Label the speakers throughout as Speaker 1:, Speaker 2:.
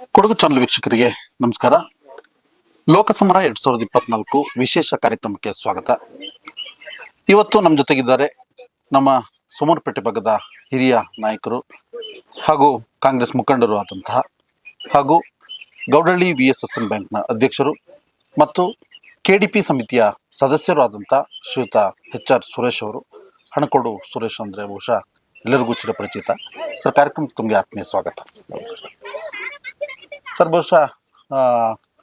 Speaker 1: Kodagu channel ವೀಕ್ಷಕರಿಗೆ ನಮಸ್ಕಾರ. ಲೋಕಸಮರ ಎರಡ್ ಸಾವಿರದ ಇಪ್ಪತ್ನಾಲ್ಕು ವಿಶೇಷ ಕಾರ್ಯಕ್ರಮಕ್ಕೆ ಸ್ವಾಗತ. ಇವತ್ತು ನಮ್ಮ ಜೊತೆಗಿದ್ದಾರೆ ನಮ್ಮ ಸುಮರಪೇಟೆ ಭಾಗದ ಹಿರಿಯ ನಾಯಕರು ಹಾಗೂ ಕಾಂಗ್ರೆಸ್ ಮುಖಂಡರು ಆದಂತಹ ಹಾಗೂ Goudalli V S S M ಬ್ಯಾಂಕ್ನ ಅಧ್ಯಕ್ಷರು ಮತ್ತು ಕೆ ಡಿ ಪಿ ಸಮಿತಿಯ ಸದಸ್ಯರು ಆದಂಥ ಶ್ರೀಯುತ ಎಚ್ ಆರ್ ಸುರೇಶ್ ಅವರು, ಹಣಕೊಡು ಸುರೇಶ್ ಅಂದರೆ ಬಹುಶಃ ಎಲ್ಲರಿಗೂ ಚಿರಪರಿಚಿತ. ಸರ್, ಕಾರ್ಯಕ್ರಮಕ್ಕೆ ತಮಗೆ ಆತ್ಮೀಯ ಸ್ವಾಗತ. ಸರ್ ಬಹುಶಃ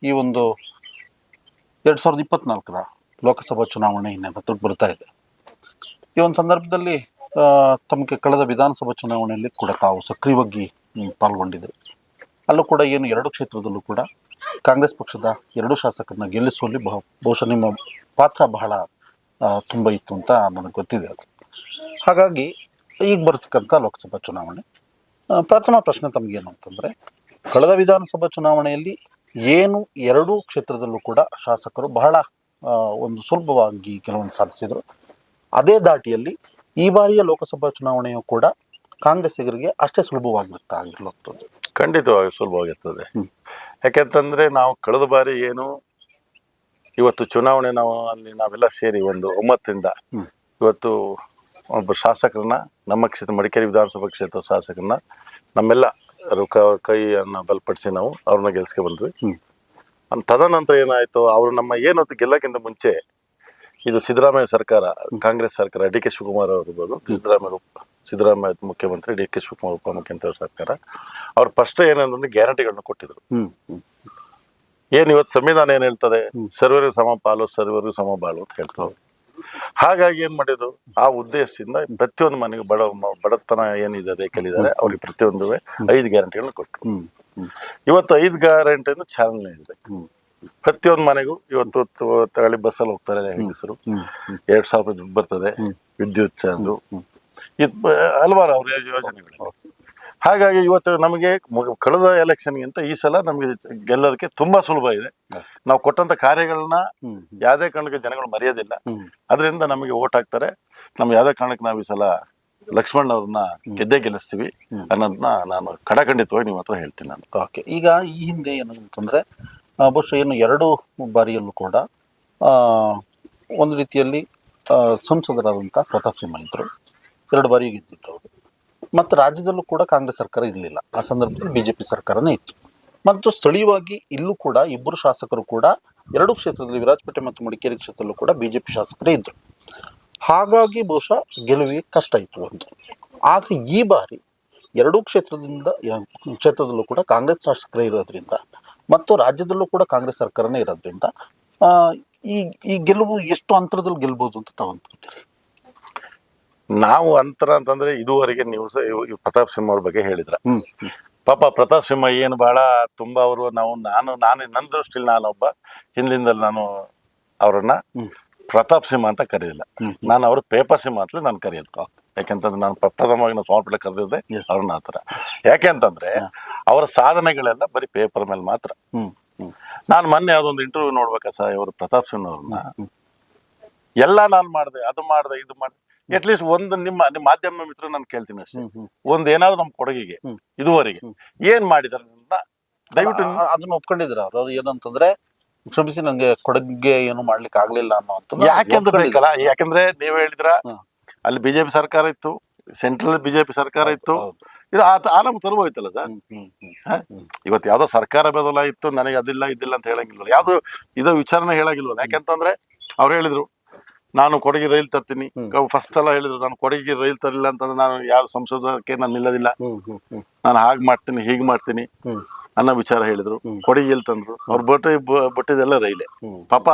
Speaker 1: ಈ ಒಂದು ಎರಡು ಸಾವಿರದ ಇಪ್ಪತ್ನಾಲ್ಕರ ಲೋಕಸಭಾ ಚುನಾವಣೆ ಇನ್ನೇನು ಹತ್ರಕ್ಕೆ ಬರ್ತಾ ಇದೆ. ಈ ಒಂದು ಸಂದರ್ಭದಲ್ಲಿ ತಮಗೆ ಕಳೆದ ವಿಧಾನಸಭಾ ಚುನಾವಣೆಯಲ್ಲಿ ಕೂಡ ತಾವು ಸಕ್ರಿಯವಾಗಿ ಪಾಲ್ಗೊಂಡಿದ್ದರು ಅಲ್ಲೂ ಕೂಡ ಏನು ಎರಡು ಕ್ಷೇತ್ರದಲ್ಲೂ ಕೂಡ ಕಾಂಗ್ರೆಸ್ ಪಕ್ಷದ ಎರಡು ಶಾಸಕರನ್ನ ಗೆಲ್ಲಿಸುವಲ್ಲಿ ಬಹು, ಬಹುಶಃ ನಿಮ್ಮ ಪಾತ್ರ ಬಹಳ ತುಂಬ ಇತ್ತು ಅಂತ ನನಗೆ ಗೊತ್ತಿದೆ ಅದು. ಹಾಗಾಗಿ, ಈಗ ಬರ್ತಕ್ಕಂಥ ಲೋಕಸಭಾ ಚುನಾವಣೆ ಪ್ರಥಮ ಪ್ರಶ್ನೆ ತಮಗೇನು ಅಂತಂದರೆ ಕಳೆದ ವಿಧಾನಸಭಾ ಚುನಾವಣೆಯಲ್ಲಿ ಏನು ಎರಡೂ ಕ್ಷೇತ್ರದಲ್ಲೂ ಕೂಡ ಶಾಸಕರು ಬಹಳ ಒಂದು ಸುಲಭವಾಗಿ ಕೆಲವೊಂದು ಸಾಧಿಸಿದರು. ಅದೇ ದಾಟಿಯಲ್ಲಿ ಈ ಬಾರಿಯ ಲೋಕಸಭಾ ಚುನಾವಣೆಯು ಕೂಡ ಕಾಂಗ್ರೆಸ್ಸಿಗರಿಗೆ ಅಷ್ಟೇ ಸುಲಭವಾಗಿರುತ್ತಾ ಆಗಿರುವಂಥದ್ದು
Speaker 2: ಖಂಡಿತವಾಗಿ ಸುಲಭವಾಗಿರ್ತದೆ
Speaker 1: ಯಾಕೆಂತಂದರೆ
Speaker 2: ಯಾಕೆಂತಂದ್ರೆ ನಾವು ಕಳೆದ ಬಾರಿ ಏನು ಇವತ್ತು ಚುನಾವಣೆ ನಾವು ಅಲ್ಲಿ ನಾವೆಲ್ಲ ಸೇರಿ ಒಂದು ಒಮ್ಮತ್ತಿಂದ ಇವತ್ತು ಒಬ್ಬ ಶಾಸಕರನ್ನ ನಮ್ಮ ಕ್ಷೇತ್ರ ಮಡಿಕೇರಿ ವಿಧಾನಸಭಾ ಕ್ಷೇತ್ರ ಶಾಸಕರನ್ನ ನಮ್ಮೆಲ್ಲ ಕ- ಕೈಯನ್ನು ಬಲಪಡಿಸಿ ನಾವು ಅವ್ರನ್ನ ಗೆಲ್ಸ್ಕೆ ಬಂದ್ವಿ. ತದನಂತರ ಏನಾಯ್ತು ಅವರು ನಮ್ಮ ಏನು ಗೆಲ್ಲಕ್ಕಿಂತ ಮುಂಚೆ ಇದು ಸಿದ್ದರಾಮಯ್ಯ ಸರ್ಕಾರ ಕಾಂಗ್ರೆಸ್ ಸರ್ಕಾರ ಡಿ ಕೆ ಶಿವಕುಮಾರ್ ಅವರು ಇರ್ಬೋದು ಸಿದ್ದರಾಮಯ್ಯ ಸಿದ್ದರಾಮಯ್ಯ ಮುಖ್ಯಮಂತ್ರಿ ಡಿ ಕೆ ಶಿವಕುಮಾರ್ ಉಪಮುಖ್ಯಮಂತ್ರಿ ಸರ್ಕಾರ ಅವ್ರು ಫಸ್ಟ್ ಏನಂದ್ರೆ ಗ್ಯಾರಂಟಿಗಳನ್ನ ಕೊಟ್ಟಿದ್ರು.
Speaker 1: ಹ್ಮ್.
Speaker 2: ಇವತ್ತು ಸಂವಿಧಾನ ಏನು ಹೇಳ್ತದೆ? ಸರ್ವರಿಗೂ ಸಮ ಪಾಲು ಸರ್ವರಿಗೂ ಸಮ ಬಾಳು ಅಂತ ಹೇಳ್ತಾರೆ. ಹಾಗಾಗಿ ಏನ್ ಮಾಡಿದ್ರು? ಆ ಉದ್ದೇಶದಿಂದ ಪ್ರತಿಯೊಂದು ಮನೆಗೆ ಬಡ ಬಡತನ ಏನಿದೆ ರೇಖೆಲಿದ್ದಾರೆ ಅವ್ರಿಗೆ ಪ್ರತಿಯೊಂದು ಐದು ಗ್ಯಾರಂಟಿಗಳನ್ನ ಕೊಟ್ಟರು ಇವತ್ತು ಐದು ಗ್ಯಾರಂಟಿನೂ ಚಾಲನೆ ಇದೆ. ಪ್ರತಿಯೊಂದು ಮನೆಗೂ ಇವತ್ತು ತಗೊಳ್ಳಿ ಬಸ್ಸಲ್ಲಿ ಹೋಗ್ತಾರೆ ಹೆಂಗಸರು. ಎರಡು ಸಾವಿರ ರೂಪಾಯಿ ದುಡ್ಡು ಬರ್ತದೆ. ವಿದ್ಯುತ್ ಚಾರ್ಜು. ಇದು ಹಲವಾರು ಅವ್ರ ಯೋಜನೆಗಳು ಹಾಗಾಗಿ ಇವತ್ತು ನಮಗೆ ಕಳೆದ ಎಲೆಕ್ಷನ್ಗಿಂತ ಈ ಸಲ ನಮಗೆ ಗೆಲ್ಲೋದಕ್ಕೆ ತುಂಬಾ ಸುಲಭ ಇದೆ. ನಾವು ಕೊಟ್ಟಂತ ಕಾರ್ಯಗಳನ್ನ ಯಾವುದೇ ಕಾರಣಕ್ಕೆ ಜನಗಳು ಮರೆಯೋದಿಲ್ಲ. ಅದರಿಂದ ನಮಗೆ ಓಟ್ ಹಾಕ್ತಾರೆ. ನಮ್ಗೆ ಯಾವುದೇ ಕಾರಣಕ್ಕೆ ನಾವು ಈ ಸಲ ಲಕ್ಷ್ಮಣ್ ಅವ್ರನ್ನ ಗೆದ್ದೇ ಗೆಲ್ಲಿಸ್ತೀವಿ ಅನ್ನೋದನ್ನ ನಾನು ಕಡಖಂಡಿತವಾಗಿ ನಿಮ್ಮ ಹತ್ರ ಹೇಳ್ತೀನಿ ನಾನು.
Speaker 1: ಓಕೆ ಈಗ ಈ ಹಿಂದೆ ಏನಂತಂದ್ರೆ ಬಹುಶಃ ಏನು ಎರಡು ಬಾರಿಯಲ್ಲೂ ಕೂಡ ಒಂದು ರೀತಿಯಲ್ಲಿ ಸಂಸದರಾದಂಥ ಪ್ರತಾಪ್ ಸಿಂಹ ಇದ್ರು. ಎರಡು ಬಾರಿ ಗೆದ್ದಿದ್ರು ಅವರು. ಮತ್ತು ರಾಜ್ಯದಲ್ಲೂ ಕೂಡ ಕಾಂಗ್ರೆಸ್ ಸರ್ಕಾರ ಇರಲಿಲ್ಲ. ಆ ಸಂದರ್ಭದಲ್ಲಿ ಬಿಜೆಪಿ ಸರ್ಕಾರನೇ ಇತ್ತು. ಮತ್ತು ಸ್ಥಳೀಯವಾಗಿ ಇಲ್ಲೂ ಕೂಡ ಇಬ್ಬರು ಶಾಸಕರು ಕೂಡ ಎರಡು ಕ್ಷೇತ್ರದಲ್ಲಿ ವಿರಾಜಪೇಟೆ ಮತ್ತು ಮಡಿಕೇರಿ ಕ್ಷೇತ್ರದಲ್ಲೂ ಕೂಡ ಬಿಜೆಪಿ ಶಾಸಕರೇ ಇದ್ದರು ಹಾಗಾಗಿ ಬಹುಶಃ ಗೆಲುವಿಗೆ ಕಷ್ಟ ಇತ್ತು ಒಂದು. ಆದರೆ ಈ ಬಾರಿ ಎರಡೂ ಕ್ಷೇತ್ರದಿಂದ ಕ್ಷೇತ್ರದಲ್ಲೂ ಕೂಡ ಕಾಂಗ್ರೆಸ್ ಶಾಸಕರೇ ಇರೋದ್ರಿಂದ ಮತ್ತು ರಾಜ್ಯದಲ್ಲೂ ಕೂಡ ಕಾಂಗ್ರೆಸ್ ಸರ್ಕಾರನೇ ಇರೋದ್ರಿಂದ ಈ ಈ ಗೆಲುವು ಎಷ್ಟು ಅಂತರದಲ್ಲಿ ಗೆಲ್ಬೋದು ಅಂತ ತಾವು
Speaker 2: ನಾವು ಅಂತರ ಅಂತಂದ್ರೆ ಇದುವರೆಗೆ ನೀವು ಸಹ ಪ್ರತಾಪ್ ಸಿಂಹ ಅವ್ರ ಬಗ್ಗೆ ಹೇಳಿದ್ರ. ಪಾಪ ಪ್ರತಾಪ್ ಸಿಂಹ ಏನು ಬಹಳ ತುಂಬಾ ಅವರು ನಾವು ನಾನು ನಾನು ನನ್ನ ದೃಷ್ಟಿಲಿ ನಾನೊಬ್ಬ ಹಿಂದಿಂದ ನಾನು ಅವರನ್ನ ಪ್ರತಾಪ್ ಸಿಂಹ ಅಂತ
Speaker 1: ಕರೀಲಿಲ್ಲ.
Speaker 2: ನಾನು ಅವ್ರ ಪೇಪರ್ ಸಿಂಹ ಅಂತಲೇ ನಾನು ಕರೆಯೋದು ಯಾಕೆಂತಂದ್ರೆ ನಾನು ಪ್ರ- ಪ್ರಥಮವಾಗಿ ನಾವು ಸ್ವಾಮಿಪೇಟೆ ಕರೆದಿದ್ದೆ. ಅವ್ರನ್ನ ಆ ಥರ ಯಾಕೆಂತಂದ್ರೆ ಅವರ ಸಾಧನೆಗಳೆಲ್ಲ ಬರೀ ಪೇಪರ್ ಮೇಲೆ ಮಾತ್ರ. ನಾನು ಮೊನ್ನೆ ಯಾವ್ದೊಂದು ಇಂಟರ್ವ್ಯೂ ನೋಡ್ಬೇಕಾ ಸರ್ ಇವರು ಪ್ರತಾಪ್ ಸಿಂಹ ಅವ್ರನ್ನ? ಎಲ್ಲ ನಾನು ಮಾಡಿದೆ ಅದು ಮಾಡಿದೆ ಇದು ಮಾಡಿದೆ. ಅಟ್ಲೀಸ್ಟ್ ಒಂದು ನಿಮ್ಮ ನಿಮ್ಮ ಮಾಧ್ಯಮ ಮಿತ್ರ ನಾನು ಕೇಳ್ತೀನಿ ಅಷ್ಟೇ. ಒಂದ್ ಏನಾದ್ರು ನಮ್ಮ ಕೊಡಗಿಗೆ. ಇದುವರೆಗೆ ಏನ್ ಮಾಡಿದಾರೆ ದಯವಿಟ್ಟು
Speaker 1: ಅದನ್ನ ಒಪ್ಕೊಂಡಿದ್ರ ಅವ್ರು? ಏನಂತಂದ್ರೆ ಕ್ಷಮಿಸಿ ನಂಗೆ ಕೊಡಗಿಗೆ ಏನು ಮಾಡ್ಲಿಕ್ಕೆ ಆಗ್ಲಿಲ್ಲ ಅನ್ನೋ
Speaker 2: ಯಾಕೆಂದ್ರೆ ಬೇಕಲ್ಲ ಯಾಕಂದ್ರೆ ನೀವ್ ಹೇಳಿದ್ರ ಅಲ್ಲಿ ಬಿಜೆಪಿ ಸರ್ಕಾರ ಇತ್ತು ಸೆಂಟ್ರಲ್ ಬಿಜೆಪಿ ಸರ್ಕಾರ ಇತ್ತು. ಇದು ಆ- ಆರಾಮ್ ತರಬೋಯ್ತಲ್ಲ ಸರ್? ಇವತ್ತು ಯಾವ್ದೋ ಸರ್ಕಾರ ಬದಲಾಯಿತು ನನಗೆ ಅದಿಲ್ಲ ಇದಿಲ್ಲ ಅಂತ ಹೇಳಂಗಿಲ್ಲ ಯಾವ್ದು ಇದು ವಿಚಾರನೆ ಹೇಳಂಗಿಲ್ವಲ್ಲ. ಯಾಕಂತಂದ್ರೆ ಅವ್ರು ಹೇಳಿದ್ರು ನಾನು ಕೊಡಗಿ ರೈಲ್ ತರ್ತೀನಿ. ಫಸ್ಟ್ ಎಲ್ಲ ಹೇಳಿದ್ರು ನಾನು ಕೊಡಗಿ ರೈಲ್ ತರಲಿಲ್ಲ ಅಂತಂದ್ರೆ ನಾನು ಯಾವ ಸಂಸದಕ್ಕೆ ನಾನು ನಿಲ್ಲದಿಲ್ಲ. ನಾನು ಹಾಗೆ ಮಾಡ್ತೀನಿ ಹೀಗೆ ಮಾಡ್ತೀನಿ ಅನ್ನೋ ವಿಚಾರ ಹೇಳಿದ್ರು. ಕೊಡಗಿಯಲ್ಲಿ ತಂದ್ರು? ಅವ್ರು ಬಟ್ಟೆ ಬಟ್ಟಿದೆಲ್ಲ ರೈಲೇ. ಪಾಪ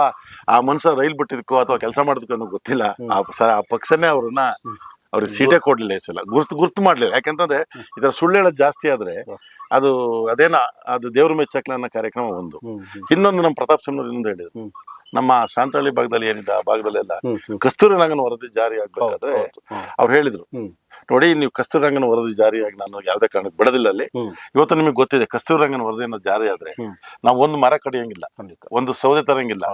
Speaker 2: ಆ ಮನುಷ್ಯ ರೈಲ್ ಬಿಟ್ಟಿದ್ಕೋ ಅಥವಾ ಕೆಲಸ ಮಾಡಿದ್ಕೋ ಅನ್ನೋ ಗೊತ್ತಿಲ್ಲ. ಆ ಆ ಪಕ್ಷನೇ ಅವ್ರನ್ನ ಅವ್ರಿಗೆ ಸೀಟೇ ಕೊಡ್ಲಿಲ್ಲ ಸಲ. ಗುರ್ತು ಗುರ್ತು ಮಾಡ್ಲಿಲ್ಲ. ಯಾಕಂತಂದ್ರೆ ಇದರ ಸುಳ್ಳು ಹೇಳೋದು ಜಾಸ್ತಿ ಆದ್ರೆ ಅದು ಅದೇನ ಅದು ದೇವ್ರ ಮೆಚ್ಚಕ್ಲ ಅನ್ನೋ ಕಾರ್ಯಕ್ರಮ ಒಂದು. ಇನ್ನೊಂದು ನಮ್ಮ ಪ್ರತಾಪ್ ಸಿಂಹ ಇನ್ನೊಂದು ಹೇಳಿದ್ರು. ನಮ್ಮ ಶಾಂತಹಳ್ಳಿ ಭಾಗದಲ್ಲಿ ಏನಿದೆ ಆ ಭಾಗದಲ್ಲೆಲ್ಲ. ಕಸ್ತೂರಿ ರಂಗನ ವರದಿ ಜಾರಿ ಆಗ್ಬೇಕಾದ್ರೆ. ಅವ್ರು ಹೇಳಿದ್ರು. ನೋಡಿ ನೀವು ಕಸ್ತೂರಿ ರಂಗನ ವರದಿ ಜಾರಿಯಾಗಿ ನಾನು ಯಾವುದೇ ಕಾರಣಕ್ಕೆ ಬಿಡೋದಿಲ್ಲ ಅಲ್ಲಿ. ಇವತ್ತು ನಿಮಗೆ ಗೊತ್ತಿದೆ ಕಸ್ತೂರಿ ರಂಗನ ವರದಿಯನ್ನು ಜಾರಿ ಆದ್ರೆ. ನಾವು ಒಂದು ಮರ ಕಡಿಯಂಗಿಲ್ಲ. ಒಂದು ಸೌದೆ ತರಂಗಿಲ್ಲ.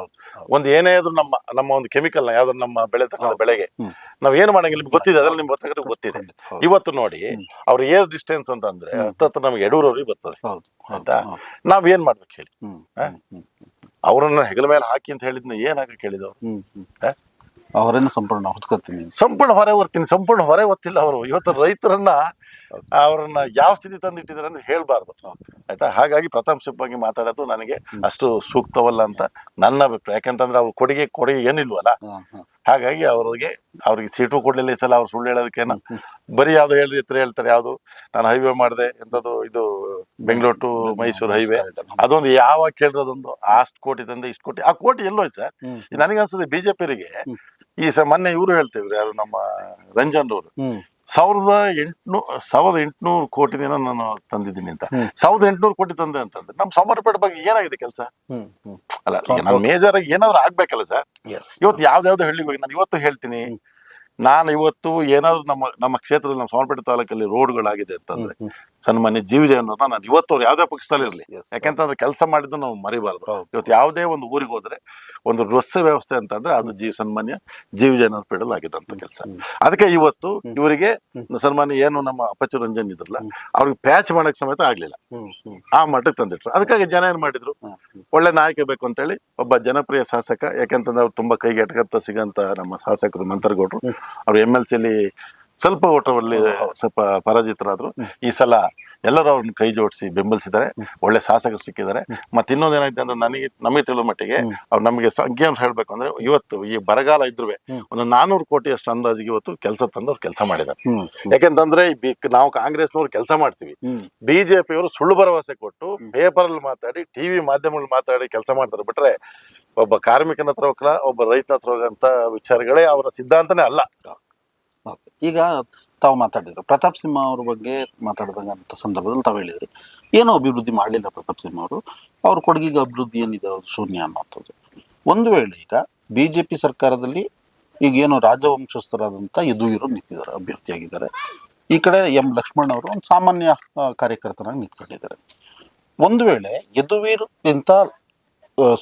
Speaker 2: ಒಂದು ಏನೇ ಆದ್ರೂ ನಮ್ಮ ನಮ್ಮ ಒಂದು ಕೆಮಿಕಲ್ ಯಾವ್ದಾದ್ರು ನಮ್ಮ ಬೆಳೆ
Speaker 1: ತಕ್ಕ
Speaker 2: ಬೆಳೆಗೆ ನಾವು ಏನ್ ಮಾಡಂಗಿಲ್ಲ ನಿಮ್ಗೆ ಗೊತ್ತಿದೆ ಅದ್ರಲ್ಲಿ ನಿಮ್ಗೆ ಗೊತ್ತಾಗ ಗೊತ್ತಿದೆ. ಇವತ್ತು ನೋಡಿ ಅವ್ರ ಏರ್ ಡಿಸ್ಟೆನ್ಸ್ ಅಂತ ಅಂದ್ರೆ ಹತ್ತತ್ರ ನಮ್ಗೆ ಎಡೂರವ್ರಿಗೆ ಬರ್ತದೆ. ಆಯ್ತಾ. ನಾವ್ ಏನ್ ಮಾಡ್ಬೇಕು ಹೇಳಿ? ಅವ್ರನ್ನ ಹೆಗಲ ಮೇಲೆ ಹಾಕಿ ಅಂತ ಹೇಳಿದ್ನ ಏನಾಗ ಕೇಳಿದವ್ರು?
Speaker 1: ಅವರನ್ನು ಸಂಪೂರ್ಣ ಹೊತ್ಕೊತೀನಿ.
Speaker 2: ಸಂಪೂರ್ಣ ಹೊರೆ ಹೊರ್ತೀನಿ ಸಂಪೂರ್ಣ ಹೊರೆ ಹೊತ್ತಿಲ್ಲ ಅವರು. ಇವತ್ತು ರೈತರನ್ನ ಅವರನ್ನ ಯಾವ ಸ್ಥಿತಿ ತಂದಿಟ್ಟಿದ್ದಾರೆ ಅಂತ ಹೇಳ್ಬಾರ್ದು. ಆಯ್ತಾ? ಹಾಗಾಗಿ ಪ್ರಥಮ ಸಿಬ್ಬಂದಿ ಮಾತಾಡೋದು ನನಗೆ ಅಷ್ಟು ಸೂಕ್ತವಲ್ಲ ಅಂತ ನನ್ನ ಅಭಿಪ್ರಾಯ. ಯಾಕಂತಂದ್ರೆ ಅವ್ರು ಕೊಡುಗೆ ಕೊಡುಗೆ ಏನಿಲ್ವಲ್ಲ. ಹಾಗಾಗಿ ಅವ್ರಿಗೆ ಅವ್ರಿಗೆ ಸೀಟು ಕೊಡ್ಲಿಲ್ಲ ಈ ಸಲ ಅವ್ರು ಸುಳ್ಳು ಹೇಳೋದಕ್ಕೇನ. ಬರೀ ಯಾವ್ದು ಹೇಳಿದ್ರೆ ಹತ್ರ ಹೇಳ್ತಾರೆ ಯಾವ್ದು ನಾನು ಹೈವೇ ಮಾಡಿದೆ ಎಂತದ್ದು ಇದು ಬೆಂಗಳೂರು ಟು ಮೈಸೂರು ಹೈವೇ ಅದೊಂದು ಯಾವ ಕೇಳಿರೋದೊಂದು ಅಷ್ಟು ಕೋಟಿ ತಂದೆ ಇಷ್ಟು ಕೋಟಿ ಆ ಕೋಟಿ ಎಲ್ಲೋಯ್ತು ಸರ್.
Speaker 1: ಹ್ಮ್.
Speaker 2: ನನಗೆ ಅನ್ಸುತ್ತೆ ಬಿಜೆಪಿಯವರಿಗೆ ಈ ಸ ಮೊನ್ನೆ ಇವರು ಹೇಳ್ತಿದ್ರು ಯಾರು ನಮ್ಮ ರಂಜನ್ ಅವರು. ಸಾವಿರದ ಎಂಟುನೂ ಸಾವಿರದ ಎಂಟುನೂರು ದಿನ ನಾನು ತಂದಿದ್ದೀನಿ ಅಂತ. ಸಾವಿರದ ಎಂಟುನೂರು ಕೋಟಿ ತಂದೆ ಅಂತಂದ್ರೆ ನಮ್ಮ ಸಮರ್ಪೇಟೆ ಬಗ್ಗೆ ಏನಾಗಿದೆ ಕೆಲಸ? ಅಲ್ಲ ಈಗ ನಾನು ಮೇಜರ್ ಆಗಿ ಏನಾದ್ರು ಆಗ್ಬೇಕಲ್ಲ ಸರ್? ಇವತ್ತು ಯಾವ್ದಾವ್ದು ಹಳ್ಳಿಗೆ ಹೋಗಿ ನಾನು ಇವತ್ತು ಹೇಳ್ತೀನಿ. ನಾನು ಇವತ್ತು ಏನಾದ್ರು ನಮ್ಮ ನಮ್ಮ ಕ್ಷೇತ್ರದಲ್ಲಿ ನಮ್ಮ ಸೋಮಪೇಟೆ ತಾಲೂಕಲ್ಲಿ ರೋಡ್ಗಳಾಗಿದೆ ಅಂತಂದ್ರೆ ಸನ್ಮಾನ್ಯ ಜೀವಿದೆ ಅನ್ನೋದನ್ನ ನಾನು ಇವತ್ತು ಅವ್ರು ಯಾವ್ದೇ ಪಕ್ಷದಲ್ಲಿ ಇರಲಿ. ಯಾಕೆಂತಂದ್ರೆ ಕೆಲಸ ಮಾಡಿದ್ದು ನಾವು ಮರಿಬಾರ್ದು. ಇವತ್ತು ಯಾವುದೇ ಒಂದು ಊರಿಗೆ ಹೋದ್ರೆ ಒಂದು ರಸ್ತೆ ವ್ಯವಸ್ಥೆ ಅಂತಂದ್ರೆ ಅದು ಜೀವ ಸನ್ಮಾನ್ಯ ಜೀವಿದೆ ಅನ್ನೋದು ಪೀಡಲ್ ಆಗಿದ್ದಂಥ ಕೆಲಸ. ಅದಕ್ಕೆ ಇವತ್ತು ಇವರಿಗೆ ಸನ್ಮಾನ್ಯ ಏನು ನಮ್ಮ ಅಪಚು ರಂಜನ್ ಇದ್ರಲ್ಲ ಅವ್ರಿಗೆ ಪ್ಯಾಚ್ ಮಾಡಕ್ ಸಮೇತ ಆಗ್ಲಿಲ್ಲ. ಆ ಮಟ್ಟಕ್ಕೆ ತಂದಿಟ್ರು. ಅದಕ್ಕಾಗಿ ಜನ ಏನ್ ಮಾಡಿದ್ರು. ಒಳ್ಳೆ ನಾಯಕ ಬೇಕು ಅಂತೇಳಿ ಒಬ್ಬ ಜನಪ್ರಿಯ ಶಾಸಕ ಯಾಕೆಂತಂದ್ರೆ ಅವ್ರು ತುಂಬಾ ಕೈಗೆ ಎಟಕಂತ ಸಿಗಂತ ನಮ್ಮ ಶಾಸಕರು ಮಂತ್ರಗೌಡರು ಅವ್ರು ಎಂ ಎಲ್ ಸಿಲಿ ಸ್ವಲ್ಪ ಓಟರಲ್ಲಿ ಸ್ವಲ್ಪ ಪರಾಜಿತರಾದ್ರು. ಈ ಸಲ ಎಲ್ಲರೂ ಅವ್ರನ್ನ ಕೈ ಜೋಡಿಸಿ ಬೆಂಬಲಿಸಿದ್ದಾರೆ. ಒಳ್ಳೆ ಶಾಸಕರು ಸಿಕ್ಕಿದ್ದಾರೆ. ಮತ್ತೆ ಇನ್ನೊಂದು ಏನಾಯ್ತು ಅಂದ್ರೆ ನನಗೆ ನಮಗೆ ತಿಳಿದ ಮಟ್ಟಿಗೆ ಅವ್ರು ನಮಗೆ ಸಂಖ್ಯಾಂಶ ಹೇಳ್ಬೇಕು ಅಂದ್ರೆ ಇವತ್ತು ಈ ಬರಗಾಲ ಇದ್ರೂ ಒಂದು ನಾನೂರು ಕೋಟಿ ಅಷ್ಟು ಅಂದಾಜಿಗೆ ಇವತ್ತು ಕೆಲಸ ತಂದು ಅವ್ರು ಕೆಲಸ ಮಾಡಿದ್ದಾರೆ. ಯಾಕೆಂತಂದ್ರೆ ನಾವು ಕಾಂಗ್ರೆಸ್ನವ್ರು ಕೆಲಸ ಮಾಡ್ತೀವಿ. ಬಿಜೆಪಿಯವರು ಸುಳ್ಳು ಭರವಸೆ ಕೊಟ್ಟು ಪೇಪರ್ ಅಲ್ಲಿ ಮಾತಾಡಿ ಟಿವಿ ಮಾಧ್ಯಮಗಳಲ್ಲಿ ಮಾತಾಡಿ ಕೆಲಸ ಮಾಡ್ತಾರೆ. ಬಿಟ್ರೆ ಒಬ್ಬ ಕಾರ್ಮಿಕನ ಹತ್ರ ಹೋಗಲ್ಲ ಒಬ್ಬ ರೈತನ ಹತ್ರ ಹೋಗಂತ ವಿಚಾರಗಳೇ ಅವರ ಸಿದ್ಧಾಂತನೇ ಅಲ್ಲ.
Speaker 1: ಈಗ ತಾವು ಮಾತಾಡಿದ್ರು. ಪ್ರತಾಪ್ ಸಿಂಹ ಅವ್ರ ಬಗ್ಗೆ ಮಾತಾಡಿದಂತ ಸಂದರ್ಭದಲ್ಲಿ ತಾವು ಹೇಳಿದ್ರು. ಏನೋ ಅಭಿವೃದ್ಧಿ ಮಾಡಲಿಲ್ಲ ಪ್ರತಾಪ್ ಸಿಂಹ ಅವರು. ಅವ್ರ ಕೊಡುಗೆಗೆ ಅಭಿವೃದ್ಧಿ ಏನಿದೆ ಅದು ಶೂನ್ಯ ಅನ್ನೋಂಥದ್ದು ಒಂದು ವೇಳೆ ಈಗ ಬಿ ಜೆ ಪಿ ಸರ್ಕಾರದಲ್ಲಿ ಈಗ ಏನು ರಾಜವಂಶಸ್ಥರಾದಂಥ ಯದುವೀರು ನಿಂತಿದ್ದಾರೆ, ಅಭ್ಯರ್ಥಿಯಾಗಿದ್ದಾರೆ. ಈ ಕಡೆ ಎಂ ಲಕ್ಷ್ಮಣ್ ಅವರು ಒಂದು ಸಾಮಾನ್ಯ ಕಾರ್ಯಕರ್ತನಾಗಿ ನಿಂತ್ಕೊಂಡಿದ್ದಾರೆ. ಒಂದು ವೇಳೆ ಯದುವೀರ್ಗಿಂತ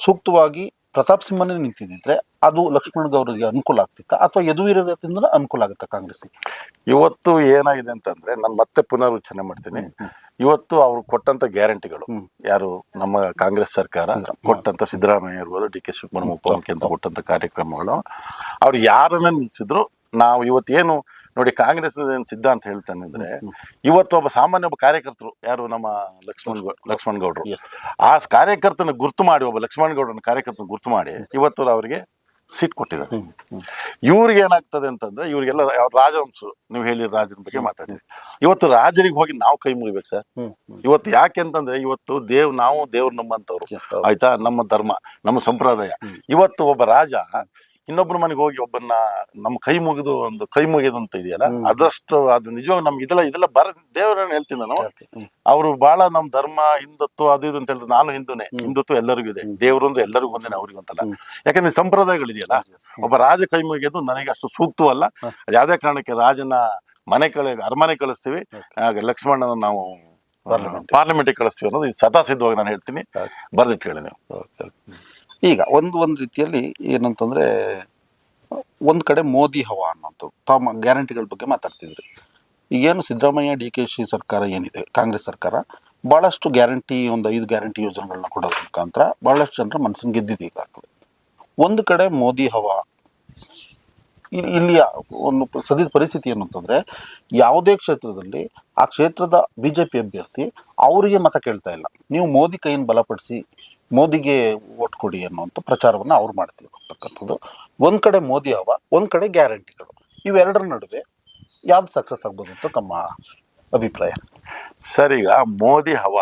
Speaker 1: ಸೂಕ್ತವಾಗಿ ಪ್ರತಾಪ್ ಸಿಂಹನೇ ನಿಂತಿದ್ದಿದ್ರೆ ಅದು ಲಕ್ಷ್ಮಣ್ ಗೌರಿಗೆ ಅನುಕೂಲ ಆಗ್ತಿತ್ತ? ಅಥವಾ ಯದುವೀರದಿಂದ ಅನುಕೂಲ ಆಗುತ್ತಾ ಕಾಂಗ್ರೆಸ್ಗೆ
Speaker 2: ಇವತ್ತು ಏನಾಗಿದೆ ಅಂತಂದ್ರೆ ನಾನು ಮತ್ತೆ ಪುನರುಚ್ಚರಣೆ ಮಾಡ್ತೀನಿ. ಇವತ್ತು ಅವ್ರು ಕೊಟ್ಟಂತ ಗ್ಯಾರಂಟಿಗಳು. ಯಾರು? ನಮ್ಮ ಕಾಂಗ್ರೆಸ್ ಸರ್ಕಾರ ಕೊಟ್ಟಂತ ಸಿದ್ದರಾಮಯ್ಯ ಇರ್ಬೋದು ಡಿ ಕೆ ಶಿವಕುಮಾರ್ ಅಂತ ಕೊಟ್ಟಂತ ಕಾರ್ಯಕ್ರಮಗಳು. ಅವ್ರು ಯಾರನ್ನ ನಿಲ್ಸಿದ್ರು ನಾವು ಇವತ್ತು ಏನು ನೋಡಿ ಕಾಂಗ್ರೆಸ್ ಏನು ಸಿದ್ಧಾಂತ ಹೇಳ್ತಾನೆ ಅಂದ್ರೆ ಇವತ್ತು ಒಬ್ಬ ಸಾಮಾನ್ಯ ಒಬ್ಬ ಕಾರ್ಯಕರ್ತರು ಯಾರು ನಮ್ಮ ಲಕ್ಷ್ಮಣ್ ಲಕ್ಷ್ಮಣ್ ಗೌಡ್ರು. ಆ ಕಾರ್ಯಕರ್ತನ ಗುರ್ತು ಮಾಡಿ ಒಬ್ಬ ಲಕ್ಷ್ಮಣ್ ಗೌಡನ ಕಾರ್ಯಕರ್ತನ ಗುರ್ತು ಮಾಡಿ ಇವತ್ತು ಅವರಿಗೆ ಸೀಟ್ ಕೊಟ್ಟಿದ್ದಾರೆ. ಇವ್ರಿಗೆ ಏನಾಗ್ತದೆ ಅಂತಂದ್ರೆ ಇವ್ರಿಗೆಲ್ಲ ಅವ್ರ ರಾಜವಂಶ ನೀವು ಹೇಳಿ ರಾಜನ ಬಗ್ಗೆ ಮಾತಾಡಿದ್ರಿ. ಇವತ್ತು ರಾಜರಿಗೆ ಹೋಗಿ ನಾವು ಕೈ ಮುಗಿಬೇಕು ಸರ್. ಇವತ್ತು ಯಾಕೆ ಅಂತಂದ್ರೆ ಇವತ್ತು ದೇವ್ ನಾವು ದೇವ್ರ ನಮ್ಮಂತವ್ರು. ಆಯ್ತಾ? ನಮ್ಮ ಧರ್ಮ ನಮ್ಮ ಸಂಪ್ರದಾಯ. ಇವತ್ತು ಒಬ್ಬ ರಾಜ ಇನ್ನೊಬ್ಬರ ಮನೆಗೆ ಹೋಗಿ ಒಬ್ಬನ್ನ ನಮ್ಮ ಕೈ ಮುಗಿದು ಒಂದು ಕೈ ಮುಗಿದಂತ ಅಂತ ಇದೆಯಲ್ಲ ಅದಷ್ಟು ಅದು ನಿಜವಾಗ ನಮ್ಗೆ ಇದೆಲ್ಲ ಇದೆಲ್ಲ ಬರ ದೇವರನ್ನ ಹೇಳ್ತೀನಿ ನಾನು. ಅವರು ಬಹಳ ನಮ್ ಧರ್ಮ ಹಿಂದುತ್ವ ಅದು ಇದು ಅಂತ ಹೇಳಿದ್ರೆ ನಾನು ಹಿಂದೂನೆ. ಹಿಂದುತ್ವ ಎಲ್ಲರಿಗೂ ಇದೆ. ದೇವರು ಅಂದ್ರೆ ಎಲ್ಲರಿಗೂ ಒಂದೇ ಅವ್ರಿಗೆ ಅಂತಲ್ಲ. ಯಾಕಂದ್ರೆ ಸಂಪ್ರದಾಯಗಳಿದೆಯಲ್ಲ ಒಬ್ಬ ರಾಜ ಕೈ ಮುಗಿಯೋದು ನನಗೆ ಅಷ್ಟು ಸೂಕ್ತವಲ್ಲ ಅದು ಯಾವುದೇ ಕಾರಣಕ್ಕೆ ರಾಜನ ಮನೆ ಕಳೆ ಅರಮನೆ ಕಳಿಸ್ತೀವಿ ಲಕ್ಷ್ಮಣನ ನಾವು ಪಾರ್ಲಿಮೆಂಟ್ ಕಳಿಸ್ತೀವಿ ಅನ್ನೋದು ಸದಾ ಸಿದ್ಧವಾಗಿ ನಾನು ಹೇಳ್ತೀನಿ. ಬರ್ದಿಟ್ಟು ಹೇಳಿ ನೀವು.
Speaker 1: ಈಗ ಒಂದು ಒಂದು ರೀತಿಯಲ್ಲಿ ಏನಂತಂದ್ರೆ ಒಂದು ಕಡೆ ಮೋದಿ ಹವಾ ಅನ್ನೋದು ತಮ್ಮ ಗ್ಯಾರಂಟಿಗಳ ಬಗ್ಗೆ ಮಾತಾಡ್ತಿದ್ರು. ಈಗೇನು ಸಿದ್ದರಾಮಯ್ಯ ಡಿ ಕೆ ಶಿ ಸರ್ಕಾರ ಏನಿದೆ, ಕಾಂಗ್ರೆಸ್ ಸರ್ಕಾರ, ಬಹಳಷ್ಟು ಗ್ಯಾರಂಟಿ, ಒಂದು ಐದು ಗ್ಯಾರಂಟಿ ಯೋಜನೆಗಳನ್ನ ಕೊಡೋದ್ರ ಮುಖಾಂತರ ಬಹಳಷ್ಟು ಜನರ ಮನಸ್ಸನ್ನು ಗೆದ್ದಿದೆ ಈಗಾಗಲೇ ಒಂದು ಕಡೆ ಮೋದಿ ಹವಾ ಇಲ್ಲಿ ಇಲ್ಲಿಯ ಒಂದು ಪ- ಸದ್ಯದ ಪರಿಸ್ಥಿತಿ ಏನು ಅಂತಂದ್ರೆ, ಯಾವುದೇ ಕ್ಷೇತ್ರದಲ್ಲಿ ಆ ಕ್ಷೇತ್ರದ ಬಿಜೆಪಿ ಅಭ್ಯರ್ಥಿ ಅವರಿಗೆ ಮತ ಕೇಳ್ತಾ ಇಲ್ಲ. ನೀವು ಮೋದಿ ಕೈಯನ್ನು ಬಲಪಡಿಸಿ ಮೋದಿಗೆ ಓಟ್ ಕೊಡಿ ಅನ್ನುವಂಥ ಪ್ರಚಾರವನ್ನು ಅವ್ರು ಮಾಡ್ತಿರ್ತಕ್ಕಂಥದ್ದು ಒಂದು ಕಡೆ ಮೋದಿ ಅವ ಒಂದು ಕಡೆ ಗ್ಯಾರಂಟಿಗಳು. ಇವೆರಡರ ನಡುವೆ ಯಾವ್ದು ಸಕ್ಸಸ್ ಆಗ್ಬೋದು ಅಂತ ತಮ್ಮ ಅಭಿಪ್ರಾಯ?
Speaker 2: ಸರಿ ಈಗ ಮೋದಿ ಹವ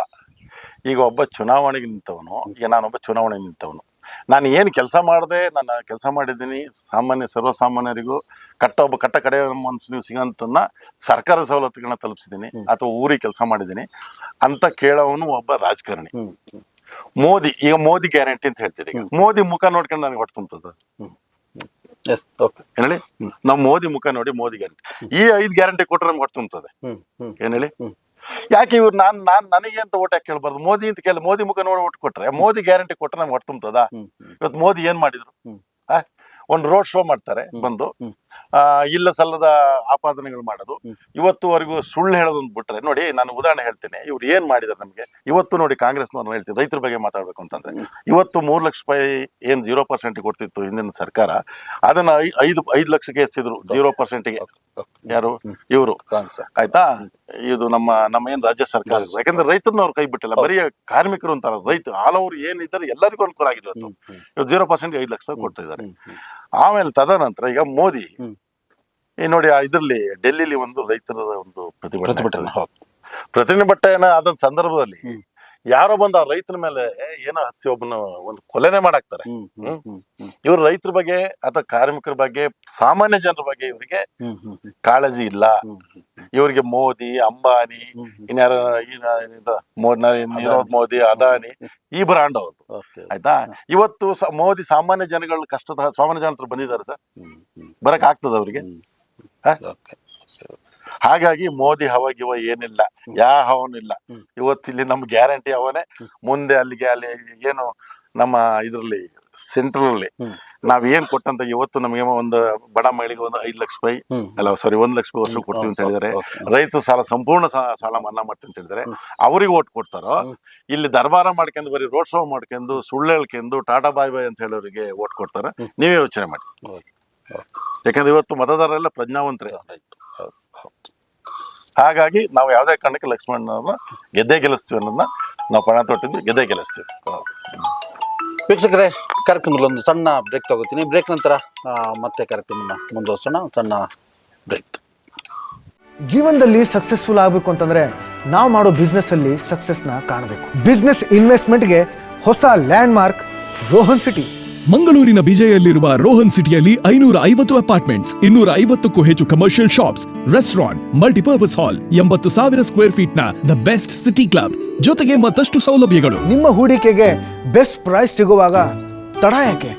Speaker 2: ಈಗ ಒಬ್ಬ ಚುನಾವಣೆಗೆ ನಿಂತವನು ಈಗ ನಾನೊಬ್ಬ ಚುನಾವಣೆಗೆ ನಿಂತವನು. ನಾನು ಏನು ಕೆಲಸ ಮಾಡಿದೆ ನಾನು ಕೆಲಸ ಮಾಡಿದ್ದೀನಿ ಸಾಮಾನ್ಯ ಸರ್ವಸಾಮಾನ್ಯರಿಗೂ ಕಟ್ಟ ಒಬ್ಬ ಕಟ್ಟ ಕಡೆ ಮನ್ಸು ಸಿಗೋಂಥನ್ನ ಸರ್ಕಾರ ಸವಲತ್ತುಗಳನ್ನ ತಲುಪಿಸಿದ್ದೀನಿ ಅಥವಾ ಊರಿಗೆ ಕೆಲಸ ಮಾಡಿದ್ದೀನಿ ಅಂತ ಕೇಳೋವನು ಒಬ್ಬ ರಾಜಕಾರಣಿ. ಮೋದಿ ಈಗ ಮೋದಿ ಗ್ಯಾರಂಟಿ ಅಂತ ಹೇಳ್ತೀರಿ ಈಗ. ಮೋದಿ ಮುಖ ನೋಡ್ಕೊಂಡು ನನಗೆ ಹೊಟ್ಟು ತುಂಬುತ್ತದೆ
Speaker 1: ಎಸ್ ಓಕೆ
Speaker 2: ಏನ್ ಹೇಳಿ ನಾವು ಮೋದಿ ಮುಖ ನೋಡಿ ಮೋದಿ ಗ್ಯಾರಂಟಿ. ಈ ಐದು ಗ್ಯಾರಂಟಿ ಕೊಟ್ಟರೆ ನಮ್ಗೆ ಹೊಟ್ಟು ತುಂಬುತ್ತದೆ ಏನ್ ಹೇಳಿ. ಯಾಕೆ ಇವ್ರು ನಾನ್ ನಾನ್ ನನಗೆ ಅಂತ ಓಟ್ ಯಾಕೆ ಕೇಳಬಾರ್ದು? ಮೋದಿ ಅಂತ ಕೇಳಿ ಮೋದಿ ಮುಖ ನೋಡಿ ಓಟ್ ಕೊಟ್ರೆ ಮೋದಿ ಗ್ಯಾರಂಟಿ ಕೊಟ್ರೆ ನಮ್ಗೆ ಹೊಟ್ಟು ತುಂಬುತ್ತದ ಇವತ್ತು ಮೋದಿ ಏನ್ ಮಾಡಿದ್ರು? ಒಂದು ರೋಡ್ ಶೋ ಮಾಡ್ತಾರೆ ಬಂದು. ಇಲ್ಲ ಸಲ್ಲದ ಆಪಾದನೆಗಳು ಮಾಡೋದು. ಇವತ್ತುವರೆಗೂ ಸುಳ್ಳು ಹೇಳೋದೊಂದು ಬಿಟ್ರೆ ನೋಡಿ ನಾನು ಉದಾಹರಣೆ ಹೇಳ್ತೇನೆ. ಇವ್ರು ಏನ್ ಮಾಡಿದಾರೆ ನಮಗೆ? ಇವತ್ತು ನೋಡಿ ಕಾಂಗ್ರೆಸ್ ನವರು ಹೇಳ್ತೀನಿ ರೈತರ ಬಗ್ಗೆ ಮಾತಾಡ್ಬೇಕು ಅಂತಂದ್ರೆ. ಇವತ್ತು ಮೂರು ಲಕ್ಷ ರೂಪಾಯಿ ಏನ್ ಜೀರೋ ಪರ್ಸೆಂಟ್ ಕೊಡ್ತಿತ್ತು ಹಿಂದಿನ ಸರ್ಕಾರ ಅದನ್ನ ಐದು ಐದು ಲಕ್ಷಕ್ಕೆ ಎಸ್ತಿದ್ರು ಜೀರೋ ಪರ್ಸೆಂಟ್ಗೆ. ಯಾರು? ಇವರು. ಆಯ್ತಾ? ಇದು ನಮ್ಮ ನಮ್ಮ ಏನ್ ರಾಜ್ಯ ಸರ್ಕಾರ. ಯಾಕಂದ್ರೆ ರೈತರನ್ನ ಅವ್ರು ಕೈ ಬಿಟ್ಟಿಲ್ಲ. ಬರೀ ಕಾರ್ಮಿಕರು ಅಂತಾರ ರೈತ ಆಲ್ ಓವರ್ ಏನಿದ್ದಾರೆ ಎಲ್ಲರಿಗೂ ಅನುಕೂಲ ಆಗಿದೆ ಇವತ್ತು. ಜೀರೋ ಪರ್ಸೆಂಟ್ ಐದು ಲಕ್ಷ ಕೊಡ್ತಿದ್ದಾರೆ
Speaker 1: ಹ್ಮ್ ಹ್ಮ್.
Speaker 2: ಆಮೇಲೆ ತದನಂತರ ಈಗ ಮೋದಿ ಈ ನೋಡಿ ಇದ್ರಲ್ಲಿ ಡೆಲ್ಲಿಲಿ ಒಂದು ರೈತರ ಒಂದು ಪ್ರತಿಭಟನೆ
Speaker 1: ಪ್ರತಿಭಟನೆ
Speaker 2: ಪ್ರತಿಭಟನೆ ಆದ ಸಂದರ್ಭದಲ್ಲಿ. ಯಾರೋ ಬಂದ ರೈತರ ರೈತನ ಮೇಲೆ ಏನೋ ಹಸಿ ಒಬ್ಬನ ಒಂದು ಕೊಲೆನೆ ಮಾಡಾಕ್ತಾರೆ. ಇವ್ರು ರೈತರ ಬಗ್ಗೆ ಅಥವಾ ಕಾರ್ಮಿಕರ ಬಗ್ಗೆ ಸಾಮಾನ್ಯ ಜನರ ಬಗ್ಗೆ ಇವರಿಗೆ ಕಾಳಜಿ ಇಲ್ಲ. ಇವರಿಗೆ ಮೋದಿ ಅಂಬಾನಿ ಇನ್ಯಾರೋ ನೀರವ್ ಮೋದಿ ಅದಾನಿ ಈ ಬ್ರಾಂಡ್
Speaker 1: ಅವರು
Speaker 2: ಆಯ್ತಾ? ಇವತ್ತು ಮೋದಿ ಸಾಮಾನ್ಯ ಜನಗಳ ಕಷ್ಟದ ಸಾಮಾನ್ಯ ಜನ ಹತ್ರ ಬಂದಿದ್ದಾರೆ ಸರ್. ಬರಕ್ ಆಗ್ತದ ಅವ್ರಿಗೆ? ಹಾಗಾಗಿ ಮೋದಿ ಹವ ಗಿವ ಏನಿಲ್ಲ ಯಾವ ಹವನಿಲ್ಲ ಇಲ್ಲ.
Speaker 1: ಹ್ಮ್.
Speaker 2: ಇವತ್ತು ಇಲ್ಲಿ ನಮ್ ಗ್ಯಾರಂಟಿ ಅವನೇ ಮುಂದೆ ಅಲ್ಲಿಗೆ ಅಲ್ಲಿ ಏನು ನಮ್ಮ ಇದ್ರಲ್ಲಿ ಸೆಂಟ್ರಲ್ ಅಲ್ಲಿ
Speaker 1: ಹ್ಮ್.
Speaker 2: ನಾವ್ ಏನ್ ಕೊಟ್ಟಂತ ಇವತ್ತು ನಮಗೆ ಒಂದು ಬಡ ಮಹಿಳೆಗೆ ಒಂದು ಐದು ಲಕ್ಷ ರೂಪಾಯಿ ಅಲ್ಲ ಸಾರಿ ಒಂದ್ ಲಕ್ಷ ರೂಪಾಯಿ ವರ್ಷ ಕೊಡ್ತೀವಿ ಅಂತ ಹೇಳಿದಾರೆ. ರೈತ ಸಾಲ ಸಂಪೂರ್ಣ ಸಾಲ ಮನ್ನಾ ಮಾಡ್ತೀನಿ ಅಂತ ಹೇಳಿದಾರೆ. ಅವ್ರಿಗೆ ಓಟ್ ಕೊಡ್ತಾರೋ ಇಲ್ಲಿ ದರ್ಬಾರ ಮಾಡ್ಕೊಂಡು ಬರೀ ರೋಡ್ ಶೋ ಮಾಡ್ಕೊಂಡು ಸುಳ್ಳು ಹೇಳ್ಕೊಂಡು ಟಾಟಾ ಬಾಯ್ ಬಾಯ್ ಅಂತ ಹೇಳೋರಿಗೆ ಓಟ್ ಕೊಡ್ತಾರ ನೀವೇ ಯೋಚನೆ ಮಾಡಿ. ಯಾಕಂದ್ರೆ ಇವತ್ತು ಮತದಾರರೆಲ್ಲ ಪ್ರಜ್ಞಾವಂತರೇ.
Speaker 1: ರೈಟ್. ಹೌದು, ಹೌದು.
Speaker 2: ಹಾಗಾಗಿ ನಾವು ಯಾವುದೇ ಕಾರಣಕ್ಕೆ ಲಕ್ಷ್ಮಣನ ಗೆದ್ದೇ ಗೆಲ್ಲಿಸ್ತೀವಿ ಅನ್ನೋದನ್ನ ನಾವು ಪಣ ತೊಟ್ಟಿದ್ದು ಗೆದ್ದೇ ಗೆಲ್ಲಿಸ್ತೀವಿ.
Speaker 1: ವೀಕ್ಷಕರೇ ಕಾರ್ಯಕ್ರಮದಲ್ಲಿ ಒಂದು ಸಣ್ಣ ಬ್ರೇಕ್ ತಗೋತೀನಿ. ಬ್ರೇಕ್ ನಂತರ ಮತ್ತೆ ಕಾರ್ಯಕ್ರಮನ ಮುಂದುವರ್ಸೋಣ. ಸಣ್ಣ ಬ್ರೇಕ್
Speaker 3: ಜೀವನದಲ್ಲಿ ಸಕ್ಸಸ್ಫುಲ್ ಆಗಬೇಕು ಅಂತಂದ್ರೆ ನಾವು ಮಾಡೋ ಬಿಸ್ನೆಸ್ ಅಲ್ಲಿ ಸಕ್ಸಸ್ನ ಕಾಣಬೇಕು. ಬಿಸ್ನೆಸ್ ಇನ್ವೆಸ್ಟ್ಮೆಂಟ್ಗೆ ಹೊಸ ಲ್ಯಾಂಡ್ ಮಾರ್ಕ್ ರೋಹನ್ ಸಿಟಿ
Speaker 4: ಮಂಗಳೂರಿನ ಬಿಜೆಯಲ್ಲಿರುವ ರೋಹನ್ ಸಿಟಿಯಲ್ಲಿ ಐನೂರ ಐವತ್ತು ಅಪಾರ್ಟ್ಮೆಂಟ್ಸ್, ಇನ್ನೂರ ಐವತ್ತಕ್ಕೂ ಹೆಚ್ಚು commercial shops restaurant multipurpose hall ಎಂಬತ್ತು ಸಾವಿರ ಸ್ಕ್ವೇರ್ ಫೀಟ್ನ ದ ಬೆಸ್ಟ್ ಸಿಟಿ ಕ್ಲಬ್ ಜೊತೆಗೆ ಮತ್ತಷ್ಟು ಸೌಲಭ್ಯಗಳು.
Speaker 3: ನಿಮ್ಮ ಹೂಡಿಕೆಗೆ ಬೆಸ್ಟ್ ಪ್ರೈಸ್ ಸಿಗುವಾಗ ತಡ ಯಾಕೆ?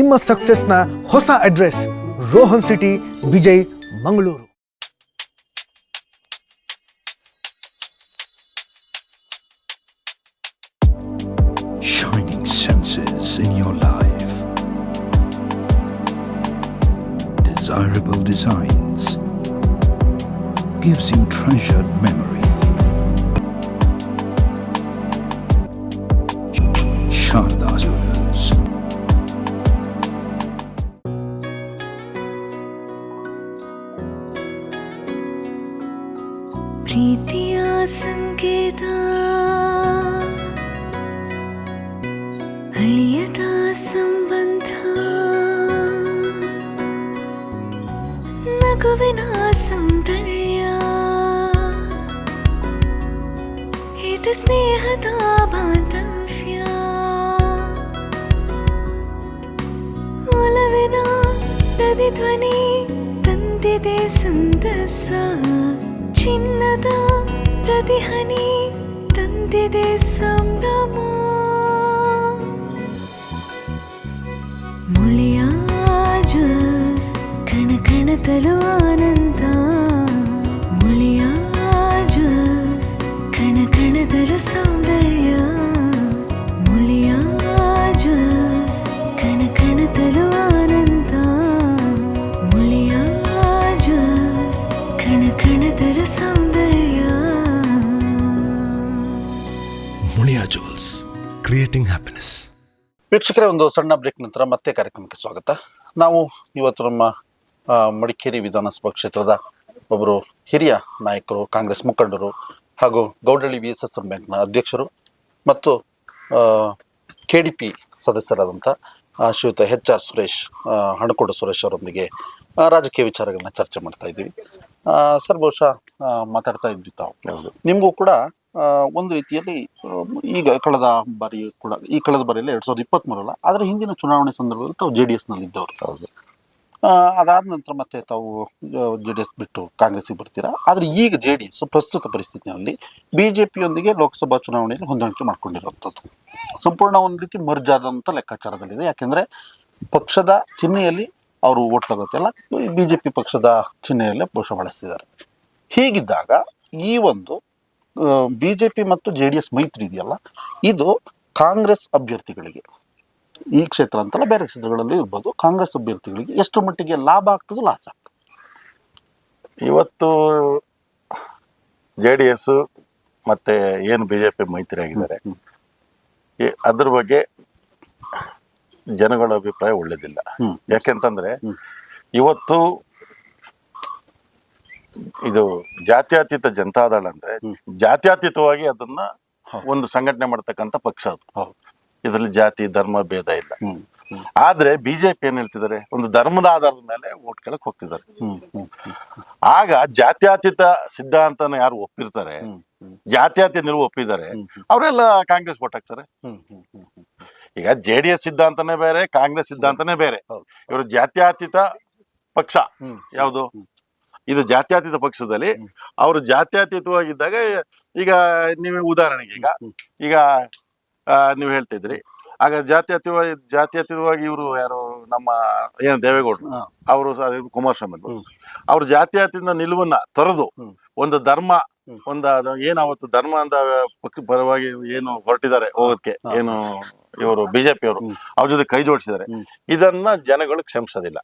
Speaker 3: ನಿಮ್ಮ ಸಕ್ಸಸ್ನ ಹೊಸ address Rohan city, Vijay, Mangaluru.
Speaker 5: Desirable designs gives you treasured memory. Sharda
Speaker 6: ಇದು ಸ್ನೇಹದ ಬಾಂಧವ್ಯ ಒಲವಿನ ನದಿ ಧ್ವನಿ ತಂದಿದೆ ಸಂದಸ ಚಿನ್ನದ ಪ್ರತಿಹನಿ ತಂದಿದೆ ಸಂಭ್ರಮ ಮುಳಿಯ ಜ್ವಲ್ಸ್ ಕಣ ಕಣದಲು ಆನಂದ ಕಣದಲು ಸೌಂದರ್ಯ ಮುಳಿಯ ಜ್ವಲ್ಸ್ ಕಣ ಕಣದಲು ಆನಂದ ಮುಳಿಯ ಜ್ವಲ್ಸ್ ಕಣ ಕಣದಲು ಸೌಂದರ್ಯ.
Speaker 4: Muliya jewels creating happiness.
Speaker 1: ವೀಕ್ಷಕರ ಒಂದು ಸಣ್ಣ ಬ್ರೇಕ್ ನಂತರ ಮತ್ತೆ ಕಾರ್ಯಕ್ರಮಕ್ಕೆ ಸ್ವಾಗತ. ನಾವು ಇವತ್ತು ನಮ್ಮ ಮಡಿಕೇರಿ ವಿಧಾನಸಭಾ ಕ್ಷೇತ್ರದ ಒಬ್ಬರು ಹಿರಿಯ ನಾಯಕರು ಕಾಂಗ್ರೆಸ್ ಮುಖಂಡರು ಹಾಗೂ Goudalli V S S M ಬ್ಯಾಂಕ್ನ ಅಧ್ಯಕ್ಷರು ಮತ್ತು ಕೆ ಡಿ ಪಿ ಸದಸ್ಯರಾದಂಥ ಶ್ರೀಯುತ ಎಚ್ ಆರ್ ಸುರೇಶ್ ಹಣಕೋಡು ಸುರೇಶ್ ಅವರೊಂದಿಗೆ ರಾಜಕೀಯ ವಿಚಾರಗಳನ್ನ ಚರ್ಚೆ ಮಾಡ್ತಾ ಇದ್ದೀವಿ. ಸರ್ ಬಹುಶಃ ಮಾತಾಡ್ತಾ ಇದ್ವಿ ತಾವು. ನಿಮಗೂ ಕೂಡ ಒಂದು ರೀತಿಯಲ್ಲಿ ಈಗ ಕಳೆದ ಬಾರಿ ಕೂಡ ಈ ಕಳೆದ ಬಾರಿಯಲ್ಲಿ ಎರಡು ಸಾವಿರದ ಇಪ್ಪತ್ತ್ಮೂರಲ್ಲ ಆದರೆ ಹಿಂದಿನ ಚುನಾವಣೆ ಸಂದರ್ಭದಲ್ಲಿ ತಾವು ಜೆ ಡಿ ಎಸ್ನಲ್ಲಿ ಇದ್ದವರು ಅದಾದ ನಂತರ ಮತ್ತೆ ತಾವು ಜೆ ಡಿ ಎಸ್ ಬಿಟ್ಟು ಕಾಂಗ್ರೆಸ್ಸಿಗೆ ಬರ್ತೀರಾ? ಆದರೆ ಈಗ ಜೆ ಡಿ ಎಸ್ ಪ್ರಸ್ತುತ ಪರಿಸ್ಥಿತಿಯಲ್ಲಿ ಬಿ ಜೆ ಪಿಯೊಂದಿಗೆ ಲೋಕಸಭಾ ಚುನಾವಣೆಯಲ್ಲಿ ಹೊಂದಾಣಿಕೆ ಮಾಡ್ಕೊಂಡಿರುವಂಥದ್ದು. ಸಂಪೂರ್ಣ ಒಂದು ರೀತಿ ಮರ್ಜ್ ಆದಂಥ ಲೆಕ್ಕಾಚಾರದಲ್ಲಿದೆ. ಯಾಕೆಂದರೆ ಪಕ್ಷದ ಚಿಹ್ನೆಯಲ್ಲಿ ಅವರು ಓಟ್ ತಗೋತಿಲ್ಲ ಬಿ ಜೆ ಪಿ ಪಕ್ಷದ ಚಿಹ್ನೆಯಲ್ಲೇ ಪೋಷ ಬಳಸ್ತಿದ್ದಾರೆ. ಹೀಗಿದ್ದಾಗ ಈ ಒಂದು ಬಿ ಜೆ ಪಿ ಮತ್ತು ಜೆ ಡಿ ಎಸ್ ಮೈತ್ರಿ ಇದೆಯಲ್ಲ? ಇದು ಕಾಂಗ್ರೆಸ್ ಅಭ್ಯರ್ಥಿಗಳಿಗೆ ಈ ಕ್ಷೇತ್ರ ಅಂತಲ್ಲ ಬೇರೆ ಕ್ಷೇತ್ರಗಳಲ್ಲಿ ಇರ್ಬೋದು. ಕಾಂಗ್ರೆಸ್ ಅಭ್ಯರ್ಥಿಗಳಿಗೆ ಎಷ್ಟು ಮಟ್ಟಿಗೆ ಲಾಭ ಆಗ್ತದೋ ಲಾಸ್ ಆಗ್ತದೆ.
Speaker 2: ಇವತ್ತು ಜೆ ಡಿ ಎಸ್ ಮತ್ತೆ ಏನು ಬಿ ಜೆ ಪಿ ಮೈತ್ರಿ ಆಗಿದ್ದಾರೆ. ಅದ್ರ ಬಗ್ಗೆ ಜನಗಳ ಅಭಿಪ್ರಾಯ ಒಳ್ಳೇದಿಲ್ಲ. ಯಾಕೆಂತಂದ್ರೆ ಇವತ್ತು ಇದು ಜಾತ್ಯತೀತ ಜನತಾದಳ ಅಂದ್ರೆ ಜಾತ್ಯತೀತವಾಗಿ ಅದನ್ನ ಒಂದು ಸಂಘಟನೆ ಮಾಡ್ತಕ್ಕಂಥ ಪಕ್ಷ ಅದು.
Speaker 1: ಹೌದು.
Speaker 2: ಇದರಲ್ಲಿ ಜಾತಿ ಧರ್ಮ ಭೇದ ಇಲ್ಲ. ಆದ್ರೆ ಬಿಜೆಪಿ ಏನ್ ಹೇಳ್ತಿದ್ದಾರೆ? ಒಂದು ಧರ್ಮದ ಆಧಾರದ ಮೇಲೆ ಓಟ್ ಕೇಳಕ್ ಹೋಗ್ತಿದ್ದಾರೆ. ಆಗ ಜಾತ್ಯಾತೀತ ಸಿದ್ಧಾಂತನ ಯಾರು ಒಪ್ಪಿರ್ತಾರೆ? ಜಾತ್ಯಾತೀತ ನಿಲುವು ಒಪ್ಪಿದ್ದಾರೆ? ಅವರೆಲ್ಲ ಕಾಂಗ್ರೆಸ್ ಓಟ್ ಹಾಕ್ತಾರೆ. ಈಗ ಜೆ ಡಿ ಎಸ್ ಸಿದ್ಧಾಂತನೇ ಬೇರೆ ಕಾಂಗ್ರೆಸ್ ಸಿದ್ಧಾಂತನೇ ಬೇರೆ. ಇವರು ಜಾತ್ಯಾತೀತ ಪಕ್ಷ. ಯಾವುದು? ಇದು ಜಾತ್ಯತೀತ ಪಕ್ಷದಲ್ಲಿ ಅವರು ಜಾತ್ಯತೀತವಾಗಿದ್ದಾಗ ಈಗ ನೀವೇ ಉದಾಹರಣೆಗೆ ಈಗ ಈಗ ನೀವು ಹೇಳ್ತಿದ್ರಿ. ಆಗ ಜಾತ್ಯತೀತವಾಗಿ ಜಾತ್ಯತೀತವಾಗಿ ಇವರು ಯಾರು ನಮ್ಮ ಏನು ದೇವೇಗೌಡರು. ಅವರು ಕುಮಾರಸ್ವಾಮಿ ಅವ್ರ ಜಾತ್ಯಾತೀತ ನಿಲುವನ್ನ ತೊರೆದು ಒಂದು ಧರ್ಮ ಒಂದು ಏನು ಅವತ್ತು ಧರ್ಮ ಅಂತ ಪಕ್ಕ ಪರವಾಗಿ ಏನು ಹೊರಟಿದ್ದಾರೆ ಹೋಗೋದಕ್ಕೆ ಏನು ಇವರು ಬಿಜೆಪಿ ಅವರು ಅವ್ರ ಜೊತೆ ಕೈ ಜೋಡಿಸಿದ್ದಾರೆ. ಇದನ್ನ ಜನಗಳು ಕ್ಷಮಿಸೋದಿಲ್ಲ.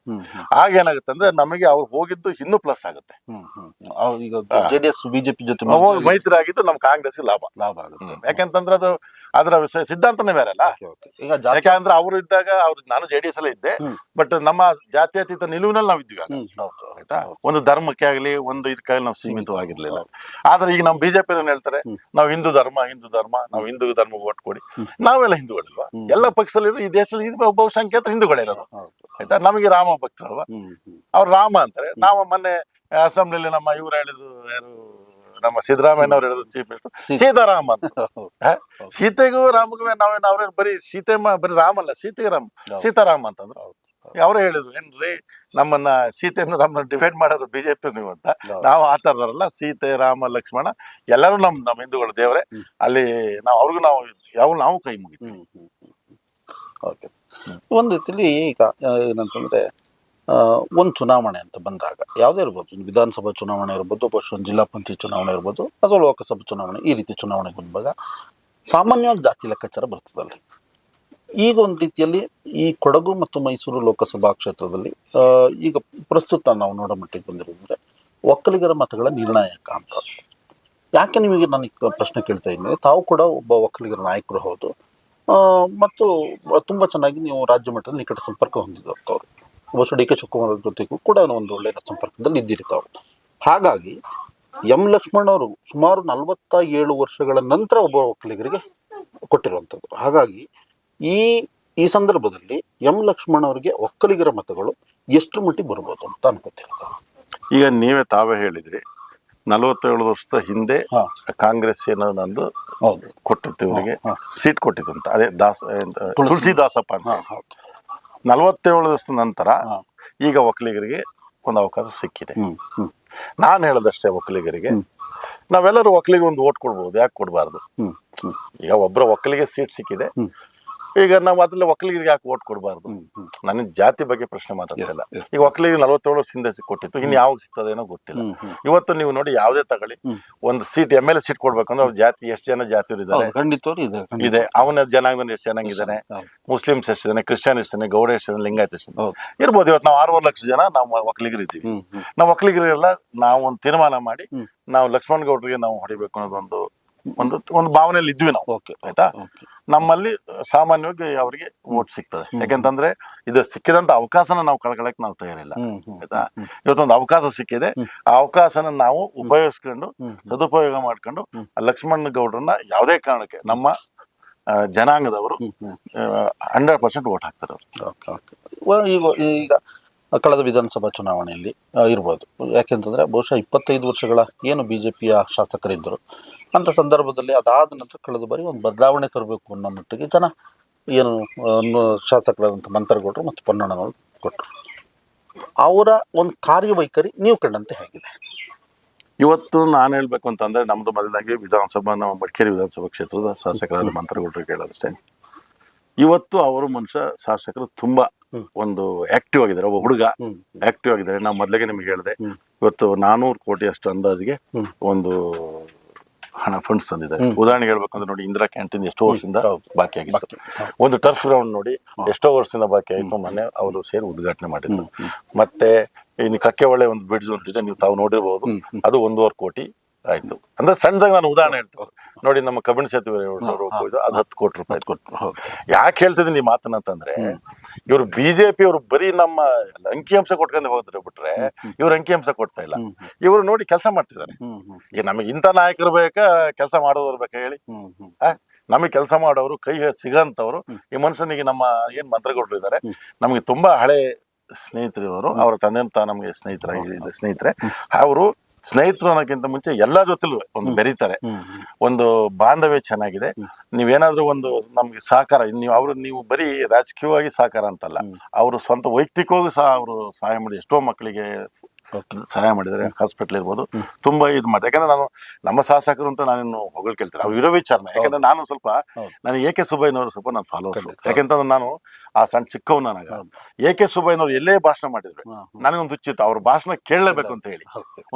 Speaker 2: ಆಗ ಏನಾಗುತ್ತೆ ಅಂದ್ರೆ ನಮಗೆ ಅವ್ರು ಹೋಗಿದ್ದು ಇನ್ನೂ ಪ್ಲಸ್ ಆಗುತ್ತೆ.
Speaker 1: ಹ್ಮ್ ಹ್ಮ್ ಈಗ ಜೆ ಬಿಜೆಪಿ ಜೊತೆ ಮೈತ್ರಿ
Speaker 2: ಆಗಿದ್ದು ನಮ್ ಕಾಂಗ್ರೆಸ್ಗೆ ಲಾಭ.
Speaker 1: ಲಾಭ ಆಗುತ್ತೆ.
Speaker 2: ಯಾಕೆಂತಂದ್ರೆ ಅದು ಅದರ ವಿಷಯ ಸಿದ್ಧಾಂತನೇ ಬೇರೆ ಅಲ್ಲ.
Speaker 1: ಈಗ
Speaker 2: ಯಾಕಂದ್ರೆ ಅವರು ಇದ್ದಾಗ ಅವ್ರು ನಾನು ಜೆ ಡಿ ಎಸ್ ಅಲ್ಲೇ ಇದ್ದೆ. ಬಟ್ ನಮ್ಮ ಜಾತ್ಯತೀತ ನಿಲುವಿನಲ್ಲಿ ನಾವು ಇದ್ವಿ ಆಯ್ತಾ? ಒಂದು ಧರ್ಮಕ್ಕೆ ಆಗಲಿ ಒಂದು ಇದಕ್ಕಾಗಲಿ ನಾವು ಸೀಮಿತವಾಗಿರ್ಲಿಲ್ಲ. ಆದ್ರೆ ಈಗ ನಮ್ಮ ಬಿಜೆಪಿ ಹೇಳ್ತಾರೆ? ನಾವು ಹಿಂದೂ ಧರ್ಮ ಹಿಂದೂ ಧರ್ಮ ನಾವು ಹಿಂದೂ ಧರ್ಮ ಓಟ್ ಕೊಡಿ ನಾವೆಲ್ಲ ಹಿಂದೂಗಳಿಲ್ವಾ ಎಲ್ಲ ಪಕ್ಷದಲ್ಲಿ ಈ ದೇಶದಲ್ಲಿ ಇದು ಬಹುಸಂಖ್ಯಾತ ಹಿಂದೂಗಳೇ
Speaker 1: ಇರೋದು.
Speaker 2: ಆಯ್ತಾ? ನಮಗೆ ರಾಮ ಭಕ್ತರು
Speaker 1: ಅಲ್ವಾ? ಅವ್ರ
Speaker 2: ಅವ್ರು ರಾಮ ಅಂತಾರೆ. ನಾವು ಮೊನ್ನೆ ಅಸೆಂಬ್ಲಿಯಲ್ಲಿ ನಮ್ಮ ಇವ್ರು ಹೇಳಿದ್ರು ಯಾರು ನಮ್ಮ ಸಿದ್ದರಾಮಯ್ಯ ಅವ್ರು ಹೇಳಿದ್ರು ಚೀಫ್ ಮಿನಿಸ್ಟರ್. ಸೀತಾರಾಮ ಅಂತ? ಸೀತೆಗೂ ರಾಮಗೂ ನಾವೇನು ಅವ್ರೇನು ಬರೀ ಸೀತೆ ಬರೀ ರಾಮ ಅಲ್ಲ ಸೀತೆಗೆ ರಾಮ ಸೀತಾರಾಮ ಅಂತಂದ್ರು. ಅವರೇ ಹೇಳಿದ್ರು ಏನ್ರಿ ನಮ್ಮನ್ನ ಸೀತೆಯನ್ನು ನಮ್ಮನ್ನ ಡಿಫೈಡ್ ಮಾಡೋದು ಬಿಜೆಪಿ ನೀವು ಅಂತ. ನಾವು ಆ ಥರದವರಲ್ಲ ಸೀತೆ ರಾಮ ಲಕ್ಷ್ಮಣ ಎಲ್ಲರೂ ನಮ್ ನಮ್ಮ ಹಿಂದೂಗಳು ದೇವರೇ. ಅಲ್ಲಿ ನಾವು ಅವ್ರಿಗೂ ನಾವು ಯಾವ ನಾವು ಕೈ ಮುಗಿತೀವಿ.
Speaker 1: ಓಕೆ ಒಂದು ರೀತಿಯಲ್ಲಿ ಈಗ ಏನಂತಂದರೆ ಒಂದು ಚುನಾವಣೆ ಅಂತ ಬಂದಾಗ, ಯಾವುದೇ ಇರ್ಬೋದು ವಿಧಾನಸಭಾ ಚುನಾವಣೆ ಇರ್ಬೋದು ಬಹುಶಃ ಒಂದು ಜಿಲ್ಲಾ ಪಂಚಾಯತ್ ಚುನಾವಣೆ ಇರ್ಬೋದು, ಅಥವಾ ಲೋಕಸಭಾ ಚುನಾವಣೆ, ಈ ರೀತಿ ಚುನಾವಣೆಗೆ ಬಂದಾಗ, ಸಾಮಾನ್ಯವಾಗಿ ಜಾತಿ ಲೆಕ್ಕಾಚಾರ ಬರ್ತದಲ್ಲಿ ಈಗ ಒಂದು ರೀತಿಯಲ್ಲಿ ಈ ಕೊಡಗು ಮತ್ತು ಮೈಸೂರು ಲೋಕಸಭಾ ಕ್ಷೇತ್ರದಲ್ಲಿ ಈಗ ಪ್ರಸ್ತುತ ನಾವು ನೋಡೋ ಮಟ್ಟಿಗೆ ಬಂದಿರೋದಂದ್ರೆ, ಒಕ್ಕಲಿಗರ ಮತಗಳ ನಿರ್ಣಾಯಕ ಅಂತ. ಯಾಕೆ ನಿಮಗೆ ನಾನು ಪ್ರಶ್ನೆ ಕೇಳ್ತಾ ಇದ್ದೀನಿ, ತಾವು ಕೂಡ ಒಬ್ಬ ಒಕ್ಕಲಿಗರ ನಾಯಕರು ಹೌದು ಮತ್ತು ತುಂಬ ಚೆನ್ನಾಗಿ ನೀವು ರಾಜ್ಯ ಮಟ್ಟದಲ್ಲಿ ನಿಕಟ ಸಂಪರ್ಕ ಹೊಂದಿದಂಥವ್ರು ಬಹುಶಃ ಡಿ ಕೆ ಶಿವಕುಮಾರ್ ಜೊತೆಗೂ ಕೂಡ ಒಂದು ಒಳ್ಳೆಯ ಸಂಪರ್ಕದಲ್ಲಿ ಇದ್ದಿರ್ತಾವ್ರು ತಾವು. ಹಾಗಾಗಿ ಎಂ ಲಕ್ಷ್ಮಣ್ ಅವರು ಸುಮಾರು ನಲವತ್ತ ಏಳು ವರ್ಷಗಳ ನಂತರ ಒಬ್ಬ ಒಕ್ಕಲಿಗರಿಗೆ ಕೊಟ್ಟಿರುವಂಥದ್ದು. ಹಾಗಾಗಿ ಈ ಈ ಸಂದರ್ಭದಲ್ಲಿ ಎಂ ಲಕ್ಷ್ಮಣ್ ಅವರಿಗೆ ಒಕ್ಕಲಿಗರ ಮತಗಳು ಎಷ್ಟು ಮಟ್ಟಿಗೆ ಬರ್ಬೋದು ಅಂತ ಅನ್ಕೋತಿರ್ತಾರೆ
Speaker 2: ಈಗ ನೀವೇ ತಾವೇ ಹೇಳಿದ್ರಿ ನಲವತ್ತೇಳು ವರ್ಷದ ಹಿಂದೆ. ಕಾಂಗ್ರೆಸ್ ಏನೋ ನಂದು ಕೊಟ್ಟಿತ್ತು ಇವರಿಗೆ. ಸೀಟ್ ಕೊಟ್ಟಿದ್ದಂತ ಅದೇ ದಾಸ
Speaker 1: ತುಳಸಿ.
Speaker 2: ದಾಸಪ್ಪ ಅಂತ ನಲವತ್ತೇಳು ವರ್ಷದ ನಂತರ. ಈಗ ಒಕ್ಕಲಿಗರಿಗೆ ಒಂದು ಅವಕಾಶ ಸಿಕ್ಕಿದೆ. ನಾನು ಹೇಳದಷ್ಟೇ ಒಕ್ಕಲಿಗರಿಗೆ. ನಾವೆಲ್ಲರೂ ಒಕ್ಕಲಿಗೆ ಒಂದು ಓಟ್ ಕೊಡ್ಬೋದು. ಯಾಕೆ ಕೊಡಬಾರ್ದು? ಈಗ ಒಬ್ಬರ ಒಕ್ಕಲಿಗೆ ಸೀಟ್ ಸಿಕ್ಕಿದೆ. ಈಗ ನಾವು ಅದ್ರಲ್ಲಿ ಒಕ್ಕಲಿಗರಿಗೆ ಯಾಕೆ ಓಟ್ ಕೊಡಬಾರ್ದು? ನನಗೆ ಜಾತಿ ಬಗ್ಗೆ ಪ್ರಶ್ನೆ ಮಾತಾಡ್ತಿಲ್ಲ. ಈಗ ಒಕ್ಕಲಿಗೆ ನಲವತ್ತೇಳು ವರ್ಷ ಹಿಂದೆ ಸಿಕ್ ಕೊಟ್ಟಿತ್ತು ಇನ್ನು ಯಾವಾಗ ಸಿಗ್ತದೇನೋ ಗೊತ್ತಿಲ್ಲ. ಇವತ್ತು ನೀವು ನೋಡಿ ಯಾವುದೇ ತಗೊಳ್ಳಿ. ಒಂದು ಸೀಟ್ ಎಂ ಎಲ್ ಸೀಟ್ ಕೊಡ್ಬೇಕಂದ್ರೆ ಅವ್ರ ಜಾತಿ ಎಷ್ಟು ಜನ ಜಾತಿಯವರು ಇದ್ದಾರೆ?
Speaker 1: ಇದೆ
Speaker 2: ಅವನ ಜನಾಂಗದ ಎಷ್ಟು ಚೆನ್ನಾಗಿದ್ದಾನೆ
Speaker 1: ಮುಸ್ಲಿಮ್ಸ್
Speaker 2: ಮುಸ್ಲಿಮ್ಸ್ ಜನ ಕ್ರಿಶ್ಚಿಯನ್ ಎಷ್ಟಿದ್ದಾನೆ ಗೌಡ ಎಷ್ಟು ಜನ ಲಿಂಗಾಯತ
Speaker 1: ಎಷ್ಟು
Speaker 2: ಇರ್ಬೋದು ಇವತ್ತು ನಾವು ಆರೂವರೆ ಲಕ್ಷ ಜನ ನಾವು ಒಕ್ಕಲಿಗರು ಇದ್ದೀವಿ. ನಾವು ಒಕ್ಕಲಿಗರೆಲ್ಲ ನಾವು ಒಂದು ತೀರ್ಮಾನ ಮಾಡಿ ನಾವು ಲಕ್ಷ್ಮಣ್ ಗೌಡ್ರಿಗೆ ನಾವು ಹೊಡಿಬೇಕು ಅನ್ನೋದೊಂದು ಒಂದು ಒಂದು ಭಾವನೆಯಲ್ಲಿ ಇದ್ವಿ ನಾವು.
Speaker 1: ಓಕೆ
Speaker 2: ಆಯ್ತಾ? ನಮ್ಮಲ್ಲಿ ಸಾಮಾನ್ಯವಾಗಿ ಅವರಿಗೆ ವೋಟ್ ಸಿಗ್ತದೆ. ಯಾಕೆಂತಂದ್ರೆ ಇದು ಸಿಕ್ಕಿದಂತ ಅವಕಾಶನ ನಾವು ಕಳ್ಕೊಳಕ್ ನಾವು ತಯಾರಿಲ್ಲ. ಆಯ್ತಾ? ಇವತ್ತೊಂದು ಅವಕಾಶ ಸಿಕ್ಕಿದೆ. ಆ ಅವಕಾಶನ ನಾವು ಉಪಯೋಗಿಸ್ಕೊಂಡು ಸದುಪಯೋಗ ಮಾಡ್ಕೊಂಡು ಲಕ್ಷ್ಮಣ್ ಗೌಡ್ರನ್ನ ಯಾವುದೇ ಕಾರಣಕ್ಕೆ ನಮ್ಮ ಜನಾಂಗದವರು ಹಂಡ್ರೆಡ್ ಪರ್ಸೆಂಟ್ ವೋಟ್ ಹಾಕ್ತಾರೆ ಅವ್ರು.
Speaker 1: ಈಗ ಕಳೆದ ವಿಧಾನಸಭಾ ಚುನಾವಣೆಯಲ್ಲಿ ಇರ್ಬೋದು. ಯಾಕೆಂತಂದರೆ ಬಹುಶಃ ಇಪ್ಪತ್ತೈದು ವರ್ಷಗಳ ಏನು ಬಿ ಜೆ ಪಿಯ ಶಾಸಕರಿದ್ದರು ಅಂಥ ಸಂದರ್ಭದಲ್ಲಿ ಅದಾದ ನಂತರ ಕಳೆದ ಬಾರಿ ಒಂದು ಬದಲಾವಣೆ ತರಬೇಕು ಅನ್ನೋ ಮಟ್ಟಿಗೆ ಜನ ಏನು ಅನ್ನೋ ಶಾಸಕರಾದಂಥ ಮಂತ್ರಗೌಡರು ಮತ್ತು ಪೊನ್ನಣ್ಣನವರು ಕೊಟ್ಟರು. ಅವರ ಒಂದು ಕಾರ್ಯವೈಖರಿ ನೀವು ಕಂಡಂತೆ ಹೇಗಿದೆ?
Speaker 2: ಇವತ್ತು ನಾನು ಹೇಳಬೇಕು ಅಂತಂದರೆ ನಮ್ಮದು ಮೊದಲಾಗಿ ವಿಧಾನಸಭಾ ನಮ್ಮ ಮಡಿಕೇರಿ ವಿಧಾನಸಭಾ ಕ್ಷೇತ್ರದ ಶಾಸಕರಾದ ಮಂತ್ರಗೌಡರು ಕೇಳೋದಷ್ಟೇ ಇವತ್ತು ಅವರು ಮನುಷ್ಯ ಶಾಸಕರು ತುಂಬಾ ಒಂದು ಆಕ್ಟಿವ್ ಆಗಿದ್ದಾರೆ. ಒಬ್ಬ ಹುಡುಗ ಆಕ್ಟಿವ್ ಆಗಿದ್ದಾರೆ. ನಾವು ಮೊದಲಿಗೆ ನಿಮ್ಗೆ ಹೇಳಿದೆ. ಇವತ್ತು ನಾನೂರು ಕೋಟಿ ಅಷ್ಟು ಅಂದಾಜಿಗೆ ಒಂದು ಹಣ ಫಂಡ್ಸ್ ತಂದಿದ್ದಾರೆ. ಉದಾಹರಣೆ ಹೇಳ್ಬೇಕಂದ್ರೆ ನೋಡಿ ಇಂದಿರಾ ಕ್ಯಾಂಟೀನ್ ಎಷ್ಟೋ ವರ್ಷದಿಂದ ಬಾಕಿ ಆಗಿತ್ತು. ಒಂದು ಟರ್ಫ್ ಗ್ರೌಂಡ್ ನೋಡಿ ಎಷ್ಟೋ ವರ್ಷದಿಂದ ಬಾಕಿ ಆಯಿತು ಮೊನ್ನೆ ಅವರು ಸೇರಿ ಉದ್ಘಾಟನೆ ಮಾಡಿದ್ರು. ಮತ್ತೆ ಇನ್ನು ಕಕ್ಕೆ ಒಳ್ಳೆ ಒಂದು ಬ್ರಿಡ್ಜ್ ಅಂತಿದೆ. ನೀವು ತಾವು ನೋಡಿರ್ಬೋದು. ಅದು ಒಂದೂವರೆ ಕೋಟಿ. ಆಯ್ತು. ಅಂದ್ರೆ ಸಣ್ಣದಾಗ ನಾನು ಉದಾಹರಣೆ ಹೇಳ್ತೀನಿ. ನೋಡಿ ನಮ್ಮ ಕಬ್ಬಿಣ ಸೇತುವೆ ಅದು ಹತ್ತು ಕೋಟಿ ರೂಪಾಯಿ ಕೊಟ್ಟು ಯಾಕೆ ಹೇಳ್ತಿದ್ದೀನಿ ಈ ಮಾತನ್ನ ಅಂತಂದ್ರೆ ಇವರು ಬಿಜೆಪಿ ಅವರು ಬರೀ ನಮ್ಮ ಅಂಕಿಅಂಶ ಕೊಟ್ಕೊಂಡು ಹೋದ್ರೆ ಬಿಟ್ರೆ ಇವ್ರು ಅಂಕಿಅಂಶ ಕೊಡ್ತಾ ಇಲ್ಲ. ಇವರು ನೋಡಿ ಕೆಲಸ ಮಾಡ್ತಿದ್ದಾರೆ. ಈಗ ನಮಗೆ ಇಂಥ ನಾಯಕರು ಬೇಕಾ ಕೆಲಸ ಮಾಡೋದವ್ರು ಬೇಕಾ ಹೇಳಿ? ನಮಗೆ ಕೆಲಸ ಮಾಡೋರು ಕೈ ಸಿಗಂತವ್ರು. ಈ ಮನುಷ್ಯನಿಗೆ ನಮ್ಮ ಏನ್ ಮಂತ್ರಗೌಡರು ಇದ್ದಾರೆ ನಮಗೆ ತುಂಬಾ ಹಳೆ ಸ್ನೇಹಿತರು ಅವರು ಅವರ ತಂದೆ ತಾ ನಮಗೆ ಸ್ನೇಹಿತರಾಗಿ ಸ್ನೇಹಿತರೆ. ಅವರು ಸ್ನೇಹಿತರು ಅನ್ನೋಕ್ಕಿಂತ ಮುಂಚೆ ಎಲ್ಲ ಜೊತೆಲೂ ಒಂದು ಬೆರೀತಾರೆ. ಒಂದು ಬಾಂಧವ್ಯ ಚೆನ್ನಾಗಿದೆ. ನೀವೇನಾದ್ರೂ ಒಂದು ನಮ್ಗೆ ಸಹಕಾರ ನೀವು ಅವರು ನೀವು ಬರೀ ರಾಜಕೀಯವಾಗಿ ಸಹಕಾರ ಅಂತಲ್ಲ ಅವರು ಸ್ವಂತ ವೈಯಕ್ತಿಕವಾಗಿ ಸಹ ಅವರು ಸಹಾಯ ಮಾಡಿ ಎಷ್ಟೋ ಮಕ್ಕಳಿಗೆ ಸಹಾಯ ಮಾಡಿದರೆ ಹಾಸ್ಪಿಟಲ್ ಇರ್ಬೋದು. ತುಂಬಾ ಇದು ಮಾಡಿ. ಯಾಕಂದ್ರೆ ನಾನು ನಮ್ಮ ಶಾಸಕರು ಅಂತ ನಾನು ಹೊಗಳು ಕೇಳ್ತೀನಿ. ಅವ್ರು ಇರೋ ವಿಚಾರನ. ಯಾಕಂದ್ರೆ ನಾನು ಸ್ವಲ್ಪ ನಾನು ಎ ಕೆ ಸುಬ್ಬಯ್ಯನವರು ಸ್ವಲ್ಪ ನಾನು ಫಾಲೋ ಯಾಕಂತಂದ್ರೆ ನಾನು ಆ ಸಣ್ಣ ಚಿಕ್ಕವ್ ನನಗ. ಎ ಕೆ ಸುಬ್ಬಯ್ಯನವ್ರು ಎಲ್ಲೇ ಭಾಷಣ ಮಾಡಿದ್ರು. ನನಗೊಂದು ಉಚಿತ ಅವ್ರ ಭಾಷಣ ಕೇಳಲೇಬೇಕು ಅಂತ ಹೇಳಿ.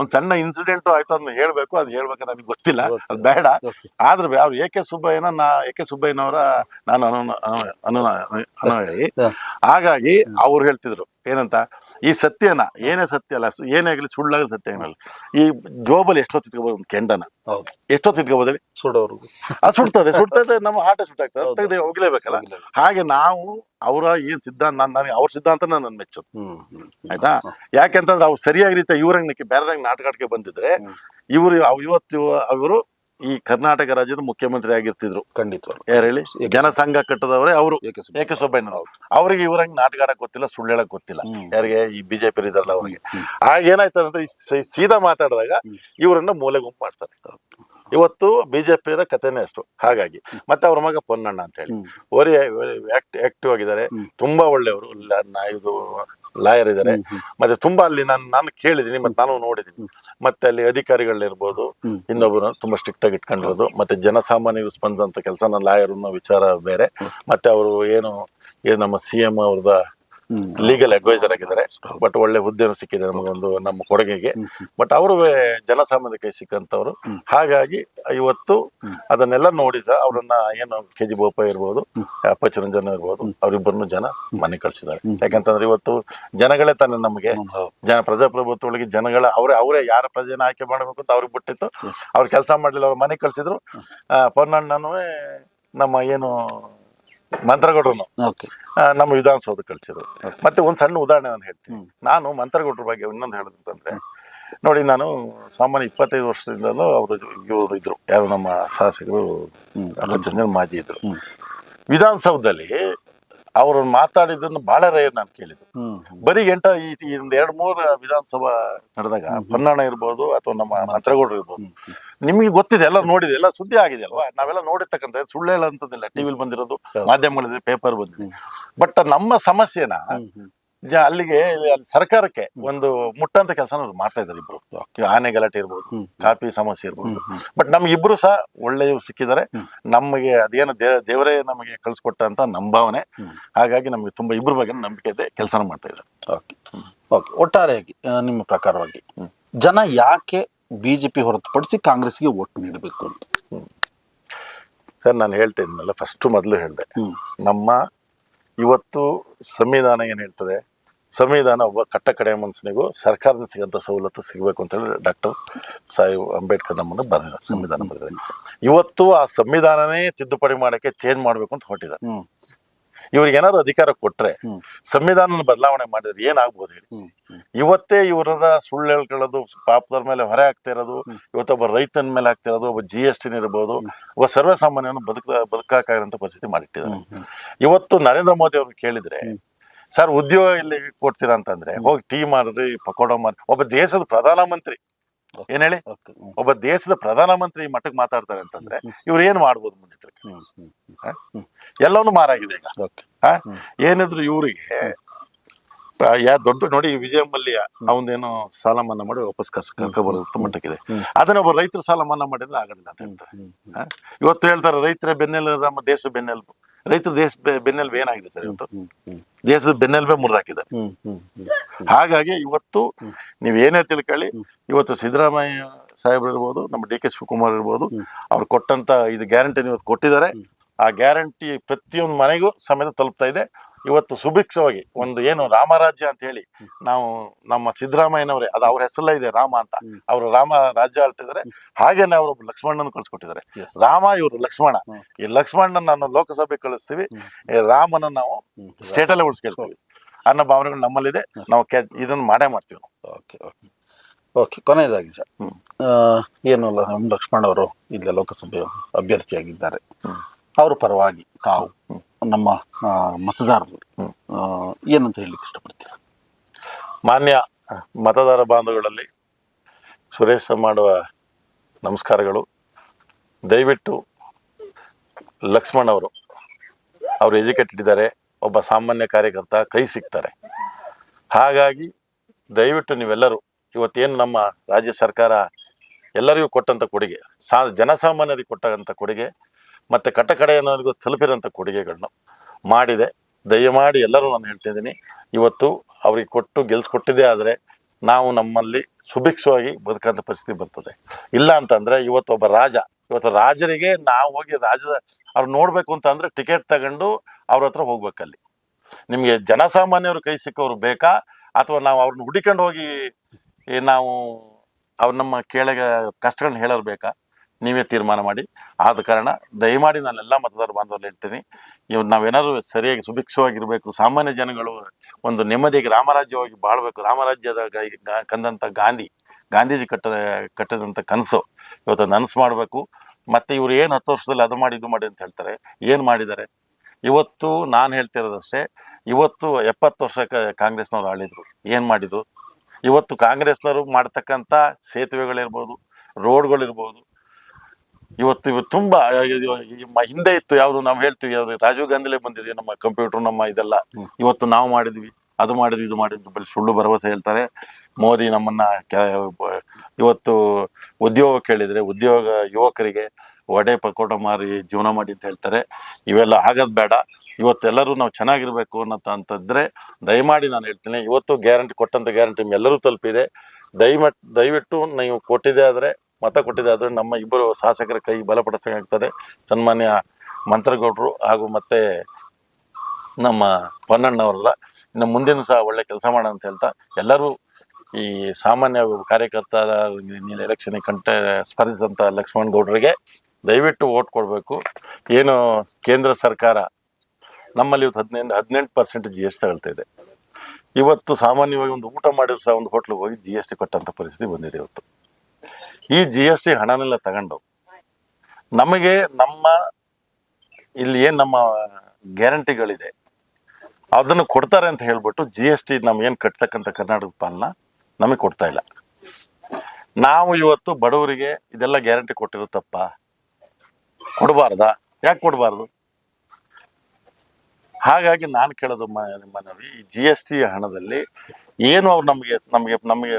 Speaker 2: ಒಂದ್ ಸಣ್ಣ ಇನ್ಸಿಡೆಂಟ್ ಆಯ್ತು ಅದನ್ನ ಹೇಳ್ಬೇಕು. ಅದು ಹೇಳ್ಬೇಕು ನನಗೆ ಗೊತ್ತಿಲ್ಲ. ಅದು ಬೇಡ. ಆದ್ರೆ ಅವ್ರು ಎ ಕೆ ಸುಬ್ಬಯ್ಯನ ನಾ ಎ ಕೆ ಸುಬ್ಬಯ್ಯನವರ ನಾನು ಅನು ಅನು ಹೇಳಿ. ಹಾಗಾಗಿ ಅವ್ರು ಹೇಳ್ತಿದ್ರು. ಏನಂತ? ಈ ಸತ್ಯನ ಏನೇ ಸತ್ಯ ಅಲ್ಲ ಏನೇ ಆಗಲಿ ಸುಳ್ಳಾಗಲಿ ಸತ್ಯ ಏನಲ್ಲ ಈ ಜೋಬಲ್ಲಿ ಎಷ್ಟೊತ್ತು ಇಟ್ಕೋಬೋದು ಒಂದು ಕೆಂಡನ? ಎಷ್ಟೊತ್ತು ಹೇಳಿ
Speaker 1: ಸುಡೋರು
Speaker 2: ಅದು ಸುಡ್ತದೆ ಸುಡ್ತದೆ ನಮ್ಮ ಆಟ ಸುಟ್ಟಾಗ್ತದೆ. ತೆಗೆದು ಹೋಗ್ಲೇಬೇಕಲ್ಲ? ಹಾಗೆ ನಾವು ಅವರ ಏನ್ ಸಿದ್ಧಾಂತ ನಾನು ನನಗೆ ಅವ್ರ ಸಿದ್ಧಾಂತ ನಾನು ಮೆಚ್ಚೋದು.
Speaker 1: ಹ್ಮ್
Speaker 2: ಆಯ್ತಾ? ಯಾಕೆಂತಂದ್ರೆ ಅವ್ರು ಸರಿಯಾಗಿ ರೀತಿ ಇವ್ರಂಗೆ ಬೇರೆ ನಾಟಕಾಟಕ್ಕೆ ಬಂದಿದ್ರೆ ಇವರು ಇವತ್ತು ಅವರು ಈ ಕರ್ನಾಟಕ ರಾಜ್ಯದ ಮುಖ್ಯಮಂತ್ರಿ ಆಗಿರ್ತಿದ್ರು.
Speaker 1: ಖಂಡಿತ.
Speaker 2: ಯಾರು ಹೇಳಿ ಜನಸಂಘ ಕಟ್ಟದವರೇ ಅವರು.
Speaker 1: ಏಕೆ
Speaker 2: ಸುಬ್ಬಯ್ಯನವರು. ಅವರಿಗೆ ಇವ್ರಂಗೆ ನಾಟಕ ಗೊತ್ತಿಲ್ಲ ಸುಳ್ಳು ಹೇಳಕ್ ಗೊತ್ತಿಲ್ಲ. ಯಾರಿಗೆ? ಈ ಬಿಜೆಪಿ ಇದಾರಲ್ಲ ಅವ್ರಿಗೆ. ಆಗ ಏನಾಯ್ತು ಅಂದ್ರೆ ಈ ಸೀದಾ ಮಾತಾಡಿದಾಗ ಇವರನ್ನ ಮೂಲೆ ಗುಂಪು ಮಾಡ್ತಾರೆ. ಇವತ್ತು ಬಿಜೆಪಿ ಕಥೆನೇ ಅಷ್ಟು. ಹಾಗಾಗಿ. ಮತ್ತೆ ಅವ್ರ ಮಗ ಪೊನ್ನಣ್ಣ ಅಂತ ಹೇಳಿ. ಓರಿ ಆಕ್ಟಿವ್ ಆಗಿದ್ದಾರೆ. ತುಂಬಾ ಒಳ್ಳೆಯವರು. ಇದು ಲಾಯರ್ ಇದ್ದಾರೆ ಮತ್ತೆ ತುಂಬಾ ಅಲ್ಲಿ ನಾನು ನಾನು ಕೇಳಿದೀನಿ ಮತ್ತೆ ನಾನು ನೋಡಿದೀನಿ. ಮತ್ತೆ ಅಲ್ಲಿ ಅಧಿಕಾರಿಗಳಿರ್ಬೋದು ಇನ್ನೊಬ್ಬರು ತುಂಬಾ ಸ್ಟ್ರಿಕ್ಟ್ ಆಗಿ ಇಟ್ಕೊಂಡಿರೋದು. ಮತ್ತೆ ಜನಸಾಮಾನ್ಯರು ಸ್ಪಂದಿಸಂತ ಕೆಲಸ ನನ್ನ ಲಾಯರ್ ಅನ್ನೋ ವಿಚಾರ ಬೇರೆ. ಮತ್ತೆ ಅವರು ಏನು ಏನು ನಮ್ಮ ಸಿ ಎಂ ಅವ್ರದ ಲೀಗಲ್ ಅಡ್ವೈಸರ್ ಆಗಿದ್ದಾರೆ. ಬಟ್ ಒಳ್ಳೆ ಹುದ್ದೆನೂ ಸಿಕ್ಕಿದೆ ನಮಗೊಂದು ನಮ್ಮ ಕೊಡುಗೆಗೆ. ಬಟ್ ಅವರು ಜನಸಾಮಾನ್ಯ ಕೈ ಸಿಕ್ಕಂತವ್ರು ಹಾಗಾಗಿ ಇವತ್ತು ಅದನ್ನೆಲ್ಲ ನೋಡಿ ಸಹ ಅವ್ರನ್ನ ಏನು ಕೆ ಜಿ ಬೋಪ ಇರ್ಬೋದು ಅಪ್ಪಚಿರಂಜನ ಇರ್ಬೋದು ಅವರಿಬ್ಬರನ್ನು ಜನ ಮನೆ ಕಳ್ಸಿದ್ದಾರೆ. ಯಾಕಂತಂದ್ರೆ ಇವತ್ತು ಜನಗಳೇ ತಾನೇ ನಮಗೆ. ಜನ ಪ್ರಜಾಪ್ರಭುತ್ವ ಒಳಗೆ ಜನಗಳ ಅವರೇ ಅವರೇ ಯಾರ ಪ್ರಜೆನ ಆಯ್ಕೆ ಮಾಡಬೇಕು ಅಂತ ಅವ್ರಿಗೆ ಬಿಟ್ಟಿತ್ತು. ಅವ್ರು ಕೆಲಸ ಮಾಡ್ಲಿಲ್ಲ ಅವ್ರು ಮನೆ ಕಳ್ಸಿದ್ರು. ಆ, ಪೊನ್ನಣ್ಣನೂ ನಮ್ಮ ಏನು ಮಂತ್ರಗೌಡರು
Speaker 1: ಓಕೆ.
Speaker 2: ನಮ್ಮ ವಿಧಾನಸೌಧ ಕಳ್ಸಿದ್ರು ಮತ್ತೆ ಒಂದು ಸಣ್ಣ ಉದಾಹರಣೆ ನಾನು ಹೇಳ್ತೀನಿ. ನಾನು ಮಂತ್ರಗೌಡ್ರ ಬಗ್ಗೆ ಇನ್ನೊಂದು ಹೇಳೋದಂತಂದ್ರೆ ನೋಡಿ ನಾನು ಸಾಮಾನ್ಯ ಇಪ್ಪತ್ತೈದು ವರ್ಷದಿಂದಲೂ ಅವರು ಇವರು ಇದ್ರು. ಯಾರು ನಮ್ಮ ಶಾಸಕರು ಅಲ್ಲಚಂದ್ರ ಮಾಜಿ ಇದ್ರು. ವಿಧಾನಸೌಧದಲ್ಲಿ ಅವರು ಮಾತಾಡಿದ್ದನ್ನು ಬಹಳ ರೈ ನಾನು ಕೇಳಿದ್ದು. ಬರೀ ಎಂಟ ಈ ಒಂದ್ ಎರಡ್ ಮೂರು ವಿಧಾನಸಭಾ ನಡೆದಾಗ ಹೊನ್ನಣ್ಣ ಇರ್ಬೋದು ಅಥವಾ ನಮ್ಮ ಮಂತ್ರಗೌಡರು ಇರ್ಬೋದು. ನಿಮಗೆ ಗೊತ್ತಿದೆ ಎಲ್ಲ ನೋಡಿದೆ ಎಲ್ಲ ಸುದ್ದಿ ಆಗಿದೆ ಅಲ್ವಾ? ನಾವೆಲ್ಲ ನೋಡಿರ್ತಕ್ಕಂಥ ಸುಳ್ಳು ಹೇಳಂತದಿಲ್ಲ ಟಿವಿಲಿ ಬಂದಿರೋದು ಮಾಧ್ಯಮಗಳಿದೆ ಪೇಪರ್ ಬಂದಿದೆ. ಬಟ್ ನಮ್ಮ ಸಮಸ್ಯೆನ ಅಲ್ಲಿಗೆ ಅಲ್ಲಿ ಸರ್ಕಾರಕ್ಕೆ ಒಂದು ಮುಟ್ಟಂತ ಕೆಲಸ ಮಾಡ್ತಾ ಇದ್ದಾರೆ ಇಬ್ರು. ಆನೆ ಗಲಾಟೆ ಇರ್ಬೋದು ಕಾಫಿ ಸಮಸ್ಯೆ ಇರ್ಬೋದು. ಬಟ್ ನಮ್ಗೆ ಇಬ್ರು ಸಹ ಒಳ್ಳೆಯವ್ರು ಸಿಕ್ಕಿದ್ದಾರೆ. ನಮಗೆ ಅದೇನು ದೇವರೇ ನಮಗೆ ಕಳಿಸ್ಕೊಟ್ಟಂತ ನಮ್ಮ ಭಾವನೆ ಹಾಗಾಗಿ ನಮಗೆ ತುಂಬಾ ಇಬ್ರು ಬಗ್ಗೆ ನಂಬಿಕೆ ಇದೆ ಕೆಲಸ ಮಾಡ್ತಾ ಇದ್ದಾರೆ.
Speaker 1: ಓಕೆ ಓಕೆ ಒಟ್ಟಾರೆಯಾಗಿ ನಿಮ್ಮ ಪ್ರಕಾರವಾಗಿ ಜನ ಯಾಕೆ ಬಿಜೆಪಿ ಹೊರತುಪಡಿಸಿ ಕಾಂಗ್ರೆಸ್ಗೆ ಓಟ್ ನೀಡಬೇಕು ಅಂತ?
Speaker 2: ಸರ್ ನಾನು ಹೇಳ್ತಾ ಇದ್ನಲ್ಲ ಫಸ್ಟ್ ಮೊದಲು ಹೇಳಿದೆ. ನಮ್ಮ ಇವತ್ತು ಸಂವಿಧಾನ ಏನು ಹೇಳ್ತದೆ? ಸಂವಿಧಾನ ಒಬ್ಬ ಕಟ್ಟ ಕಡೆ ಮನಸ್ಸಿನಿಗೂ ಸರ್ಕಾರದಿಂದ ಸಿಗಂತ ಸವಲತ್ತು ಸಿಗಬೇಕು ಅಂತ ಹೇಳಿ ಡಾಕ್ಟರ್ ಸಾಹೇಬ್ ಅಂಬೇಡ್ಕರ್ ನಮ್ಮನ್ನು ಬರೆದ ಸಂವಿಧಾನ ಬರೆದಿದ್ದಾರೆ. ಇವತ್ತು ಆ ಸಂವಿಧಾನನೇ ತಿದ್ದುಪಡಿ ಮಾಡಕ್ಕೆ ಚೇಂಜ್ ಮಾಡಬೇಕು ಅಂತ ಹೊರಟಿದ್ದಾರೆ. ಇವ್ರಿಗೆ ಏನಾದ್ರು ಅಧಿಕಾರ ಕೊಟ್ರೆ ಸಂವಿಧಾನ ಬದಲಾವಣೆ ಮಾಡಿದ್ರೆ ಏನಾಗ್ಬೋದು ಹೇಳಿ? ಇವತ್ತೇ ಇವರ ಸುಳ್ಳು ಹೇಳ್ಕೊಳ್ಳೋದು ಪಾಪದವ್ರ ಮೇಲೆ ಹೊರೆ ಆಗ್ತಾ ಇರೋದು ಇವತ್ತೊಬ್ಬ ರೈತನ ಮೇಲೆ ಆಗ್ತಾ ಇರೋದು ಒಬ್ಬ ಜಿ ಎಸ್ ಟಿ ಇರ್ಬೋದು ಒಬ್ಬ ಸರ್ವಸಾಮಾನ್ಯನ ಬದುಕ ಬದುಕಾಕಂತ ಪರಿಸ್ಥಿತಿ ಮಾಡಿಟ್ಟಿದ್ದಾರೆ. ಇವತ್ತು ನರೇಂದ್ರ ಮೋದಿ ಅವ್ರನ್ನ ಕೇಳಿದ್ರೆ ಸರ್ ಉದ್ಯೋಗ ಇಲ್ಲಿ ಕೊಡ್ತೀರಾ ಅಂತಂದ್ರೆ ಹೋಗಿ ಟೀ ಮಾಡ್ರಿ ಪಕೋಡ ಮಾರಿ ಒಬ್ಬ ದೇಶದ ಪ್ರಧಾನ ಮಂತ್ರಿ ಏನ್ ಹೇಳಿ ಒಬ್ಬ ದೇಶದ ಪ್ರಧಾನ ಮಂತ್ರಿ ಮಟ್ಟಕ್ಕೆ ಮಾತಾಡ್ತಾರೆ ಅಂತಂದ್ರೆ ಇವ್ರು ಏನ್ ಮಾಡ್ಬೋದು
Speaker 1: ಹ್ಮ್
Speaker 2: ಎಲ್ಲವನ್ನೂ ಮಾರಾಗಿದೆ ಈಗ? ಏನಿದ್ರು ಇವರಿಗೆ ಯಾ ದೊಡ್ಡ ನೋಡಿ ವಿಜಯ ಮಲ್ಯ ಅವನೇನು ಸಾಲ ಮನ್ನಾ ಮಾಡಿ ವಾಪಸ್ ಕರ್ಸ್ ಕರ್ಕೊಬರೋ ಮಟ್ಟಕ್ಕಿದೆ. ಅದನ್ನ ಒಬ್ಬ ರೈತರ ಸಾಲ ಮನ್ನಾ ಮಾಡಿದ್ರೆ ಆಗೋದಿಲ್ಲ ಅಂತ ಹೇಳ್ತಾರೆ. ಇವತ್ತು ಹೇಳ್ತಾರೆ ರೈತರ ಬೆನ್ನೆಲ್ಲ ನಮ್ಮ ದೇಶ ಬೆನ್ನೆಲುಬು. ರೈತರ ದೇಶ ಬೆನ್ನೆಲುಬು ಏನಾಗಿದೆ ಸರ್ ಇವತ್ತು? ದೇಶದ ಬೆನ್ನೆಲುಬೆ ಮುರಿದಾಕಿದ್ದಾರೆ ಹಾಗಾಗಿ ಇವತ್ತು ನೀವೇನೇ ತಿಳ್ಕೊಳ್ಳಿ ಇವತ್ತು ಸಿದ್ದರಾಮಯ್ಯ ಸಾಹೇಬ್ರು ಇರ್ಬೋದು ನಮ್ಮ ಡಿ ಕೆ ಶಿವಕುಮಾರ್ ಇರ್ಬೋದು ಅವ್ರು ಕೊಟ್ಟಂತ ಇದು ಗ್ಯಾರಂಟಿ ಇವತ್ತು ಕೊಟ್ಟಿದ್ದಾರೆ. ಆ ಗ್ಯಾರಂಟಿ ಪ್ರತಿಯೊಂದು ಮನೆಗೂ ಸಮೇತ ತಲುಪ್ತಾ ಇದೆ. ಇವತ್ತು ಸುಭಿಕ್ಷವಾಗಿ ಒಂದು ಏನು ರಾಮರಾಜ್ಯ ಅಂತ ಹೇಳಿ ನಾವು ನಮ್ಮ ಸಿದ್ದರಾಮಯ್ಯನವರೇ ಅದು ಅವ್ರ ಹೆಸರಲ್ಲೇ ಇದೆ ರಾಮ ಅಂತ. ಅವರು ರಾಮ ರಾಜ್ಯ ಆಳ್ತಿದ್ದಾರೆ ಹಾಗೇನೆ ಅವರು ಲಕ್ಷ್ಮಣನ ಕಳಿಸ್ಕೊಟ್ಟಿದ್ದಾರೆ. ರಾಮ ಇವರು ಲಕ್ಷ್ಮಣ. ಈ ಲಕ್ಷ್ಮಣನ ನಾನು ಲೋಕಸಭೆ ಕಳಿಸ್ತೀವಿ. ರಾಮನ ನಾವು ಸ್ಟೇಟಲ್ಲೇ ಉಳಿಸ್ಕೊಳ್ತೀವಿ. ಅನ್ನೋ ಭಾವನೆಗಳು ನಮ್ಮಲ್ಲಿದೆ. ನಾವು ಕೆ- ಇದನ್ನು ಮಾಡೇ ಮಾಡ್ತೀವಿ ನಾವು.
Speaker 1: Okay okay. ಓಕೆ ಕೊನೆಯದಾಗಿ ಸರ್. ಆ, ಏನು ಅಲ್ಲ ನಮ್ಮ ಲಕ್ಷ್ಮಣ್ ಅವರು ಇಲ್ಲೇ ಲೋಕಸಭೆ ಅಭ್ಯರ್ಥಿಯಾಗಿದ್ದಾರೆ. ಅವ್ರ ಪರವಾಗಿ ತಾವು ನಮ್ಮ ಮತದಾರರು ಏನಂತ ಹೇಳಲಿಕ್ಕೆ ಇಷ್ಟಪಡ್ತೀರಾ?
Speaker 2: ಮಾನ್ಯ ಮತದಾರ ಬಾಂಧವಗಳಲ್ಲಿ ಸುರೇಶ್ ಮಾಡುವ ನಮಸ್ಕಾರಗಳು. ದಯವಿಟ್ಟು ಲಕ್ಷ್ಮಣ್ ಅವರು ಅವರು ಎಜುಕೇಟೆಡ್ ಇದ್ದಾರೆ ಒಬ್ಬ ಸಾಮಾನ್ಯ ಕಾರ್ಯಕರ್ತ ಕೈ ಸಿಗ್ತಾರೆ ಹಾಗಾಗಿ ದಯವಿಟ್ಟು ನೀವೆಲ್ಲರೂ ಇವತ್ತೇನು ನಮ್ಮ ರಾಜ್ಯ ಸರ್ಕಾರ ಎಲ್ಲರಿಗೂ ಕೊಟ್ಟಂಥ ಕೊಡುಗೆ ಸಾ ಜನಸಾಮಾನ್ಯರಿಗೆ ಕೊಟ್ಟಂಥ ಕೊಡುಗೆ ಮತ್ತು ಕಟ್ಟ ಕಡೆಯನ್ನರಿಗೂ ತಲುಪಿರೋಂಥ ಕೊಡುಗೆಗಳನ್ನ ಮಾಡಿದೆ. ದಯಮಾಡಿ ಎಲ್ಲರೂ ನಾನು ಹೇಳ್ತಿದ್ದೀನಿ, ಇವತ್ತು ಅವ್ರಿಗೆ ಕೊಟ್ಟು ಗೆಲ್ಸ್ಕೊಟ್ಟಿದ್ದೇ ಆದರೆ ನಾವು ನಮ್ಮಲ್ಲಿ ಸುಭಿಕ್ಷವಾಗಿ ಬದುಕಂಥ ಪರಿಸ್ಥಿತಿ ಬರ್ತದೆ. ಇಲ್ಲ ಅಂತಂದರೆ ಇವತ್ತು ಒಬ್ಬ ರಾಜ, ಇವತ್ತು ರಾಜರಿಗೆ ನಾವು ಹೋಗಿ ರಾಜದ ಅವ್ರು ನೋಡಬೇಕು ಅಂತ ಅಂದರೆ ಟಿಕೆಟ್ ತಗೊಂಡು ಅವ್ರ ಹತ್ರ ಹೋಗ್ಬೇಕಲ್ಲಿ ನಿಮಗೆ ಜನಸಾಮಾನ್ಯರು ಕೈ ಸಿಕ್ಕವ್ರು ಬೇಕಾ? ಅಥವಾ ನಾವು ಅವ್ರನ್ನ ಹುಡಿಕೊಂಡು ಹೋಗಿ ನಾವು ಅವ್ರು ನಮ್ಮ ಕೇಳಗ ಕಷ್ಟಗಳನ್ನ ಹೇಳೋರು ಬೇಕಾ? ನೀವೇ ತೀರ್ಮಾನ ಮಾಡಿ. ಆದ ಕಾರಣ ದಯಮಾಡಿ ನಾನೆಲ್ಲ ಮತದಾರ ಬಾಂಧವರಲ್ಲಿ ಹೇಳ್ತೀನಿ. ಇವ್ರು ನಾವೇನಾದ್ರು ಸರಿಯಾಗಿ ಸುಭಿಕ್ಷವಾಗಿರಬೇಕು, ಸಾಮಾನ್ಯ ಜನಗಳು ಒಂದು ನೆಮ್ಮದಿಗೆ ರಾಮರಾಜ್ಯವಾಗಿ ಬಾಳ್ಬೇಕು. ರಾಮರಾಜ್ಯದ ಕಂದಂಥ ಗಾಂಧಿ, ಗಾಂಧೀಜಿ ಕಟ್ಟದ ಕಟ್ಟದಂಥ ಕನಸು ಇವತ್ತು ನನಸು ಮಾಡಬೇಕು. ಮತ್ತೆ ಇವ್ರು ಏನು ಹತ್ತು ವರ್ಷದಲ್ಲಿ ಅದು ಮಾಡಿ, ಇದು ಮಾಡಿ ಅಂತ ಹೇಳ್ತಾರೆ. ಏನು ಮಾಡಿದ್ದಾರೆ? ಇವತ್ತು ನಾನು ಹೇಳ್ತಿರೋದಷ್ಟೇ, ಇವತ್ತು ಎಪ್ಪತ್ತು ವರ್ಷ ಕಾಂಗ್ರೆಸ್ನವ್ರು ಆಳಿದ್ರು. ಏನು ಮಾಡಿದ್ರು? ಇವತ್ತು ಕಾಂಗ್ರೆಸ್ನವರು ಮಾಡ್ತಕ್ಕಂಥ ಸೇತುವೆಗಳಿರ್ಬೋದು, ರೋಡ್ಗಳಿರ್ಬೋದು ಇವತ್ತು ಇವತ್ತು ತುಂಬ ಹಿಂದೆ ಇತ್ತು ಯಾವುದು ನಾವು ಹೇಳ್ತೀವಿ ಯಾವ್ದು ರಾಜೀವ್ ಗಾಂಧಿಲೇ ಬಂದಿದೆ ನಮ್ಮ ಕಂಪ್ಯೂಟರ್ ನಮ್ಮ ಇದೆಲ್ಲ. ಇವತ್ತು ನಾವು ಮಾಡಿದ್ವಿ ಅದು ಮಾಡಿದ್ವಿ ಇದು ಮಾಡಿದ್ವಿ ಬರೀ ಸುಳ್ಳು ಭರವಸೆ ಹೇಳ್ತಾರೆ. ಮೋದಿ ನಮ್ಮನ್ನ ಇವತ್ತು ಉದ್ಯೋಗ ಕೇಳಿದ್ರೆ ಉದ್ಯೋಗ ಯುವಕರಿಗೆ ವಡೆ ಪಕೋಟ ಮಾರಿ ಜೀವನ ಮಾಡಿ ಅಂತ ಹೇಳ್ತಾರೆ. ಇವೆಲ್ಲ ಆಗೋದು ಬೇಡ. ಇವತ್ತೆಲ್ಲರೂ ನಾವು ಚೆನ್ನಾಗಿರ್ಬೇಕು ಅನ್ನೋಂಥ ಅಂತಂದ್ರೆ ದಯಮಾಡಿ ನಾನು ಹೇಳ್ತೀನಿ ಇವತ್ತು ಗ್ಯಾರಂಟಿ ಕೊಟ್ಟಂತ ಗ್ಯಾರಂಟಿ ಎಲ್ಲರೂ ತಲುಪಿದೆ. ದಯಮಟ್ ದಯವಿಟ್ಟು ನೀವು ಕೊಟ್ಟಿದೆ ಆದರೆ ಮತ ಕೊಟ್ಟಿದೆ ನಮ್ಮ ಇಬ್ಬರು ಶಾಸಕರ ಕೈ ಬಲಪಡಿಸಬೇಕಾಗ್ತದೆ ಸನ್ಮಾನ್ಯ ಮಂತ್ರಗೌಡರು ಹಾಗೂ ಮತ್ತೆ ನಮ್ಮ ಪೊನ್ನಣ್ಣವರೆಲ್ಲ, ಇನ್ನು ಮುಂದಿನ ಸಹ ಒಳ್ಳೆ ಕೆಲಸ ಮಾಡೋಣ ಅಂತ ಹೇಳ್ತಾ, ಎಲ್ಲರೂ ಈ ಸಾಮಾನ್ಯ ಕಾರ್ಯಕರ್ತ ಎಲೆಕ್ಷನ್ ಕಂಟೆ ಸ್ಪರ್ಧಿಸಿದಂಥ ಲಕ್ಷ್ಮಣ್ ಗೌಡರಿಗೆ ದಯವಿಟ್ಟು ಓಟ್ ಕೊಡಬೇಕು. ಏನು ಕೇಂದ್ರ ಸರ್ಕಾರ ನಮ್ಮಲ್ಲಿ ಇವತ್ತು ಹದಿನೈದು, ಹದಿನೆಂಟು ಪರ್ಸೆಂಟ್ ಜಿ ಎಸ್ ತಗೊಳ್ತಾ ಇದೆ. ಇವತ್ತು ಸಾಮಾನ್ಯವಾಗಿ ಒಂದು ಊಟ ಮಾಡಿದ್ರು ಸಹ ಒಂದು ಹೋಟ್ಲಿಗೆ ಹೋಗಿ ಜಿ ಎಸ್ ಟಿ ಕೊಟ್ಟಂಥ ಪರಿಸ್ಥಿತಿ ಬಂದಿದೆ ಇವತ್ತು. ಈ ಜಿ ಎಸ್ ಟಿ ಹಣನೆಲ್ಲ ತಗೊಂಡು ನಮಗೆ ನಮ್ಮ ಇಲ್ಲಿ ಏನು ನಮ್ಮ ಗ್ಯಾರಂಟಿಗಳಿದೆ, ಅದನ್ನು ಕೊಡ್ತಾರೆ ಅಂತ ಹೇಳ್ಬಿಟ್ಟು ಜಿ ಎಸ್ ಟಿ ನಾವು ಏನು ಕಟ್ತಕ್ಕಂಥ ಕರ್ನಾಟಕ ಪಾಲನ ನಮಗೆ ಕೊಡ್ತಾ ಇಲ್ಲ. ನಾವು ಇವತ್ತು ಬಡವರಿಗೆ ಇದೆಲ್ಲ ಗ್ಯಾರಂಟಿ ಕೊಟ್ಟಿರೋ ತಪ್ಪ. ಕೊಡಬಾರ್ದಾ? ಯಾಕೆ ಕೊಡಬಾರ್ದು? ಹಾಗಾಗಿ ನಾನು ಕೇಳೋದು ಮನವಿ ಜಿ ಎಸ್ ಟಿ ಹಣದಲ್ಲಿ ಏನು ಅವ್ರು ನಮಗೆ ನಮಗೆ ನಮಗೆ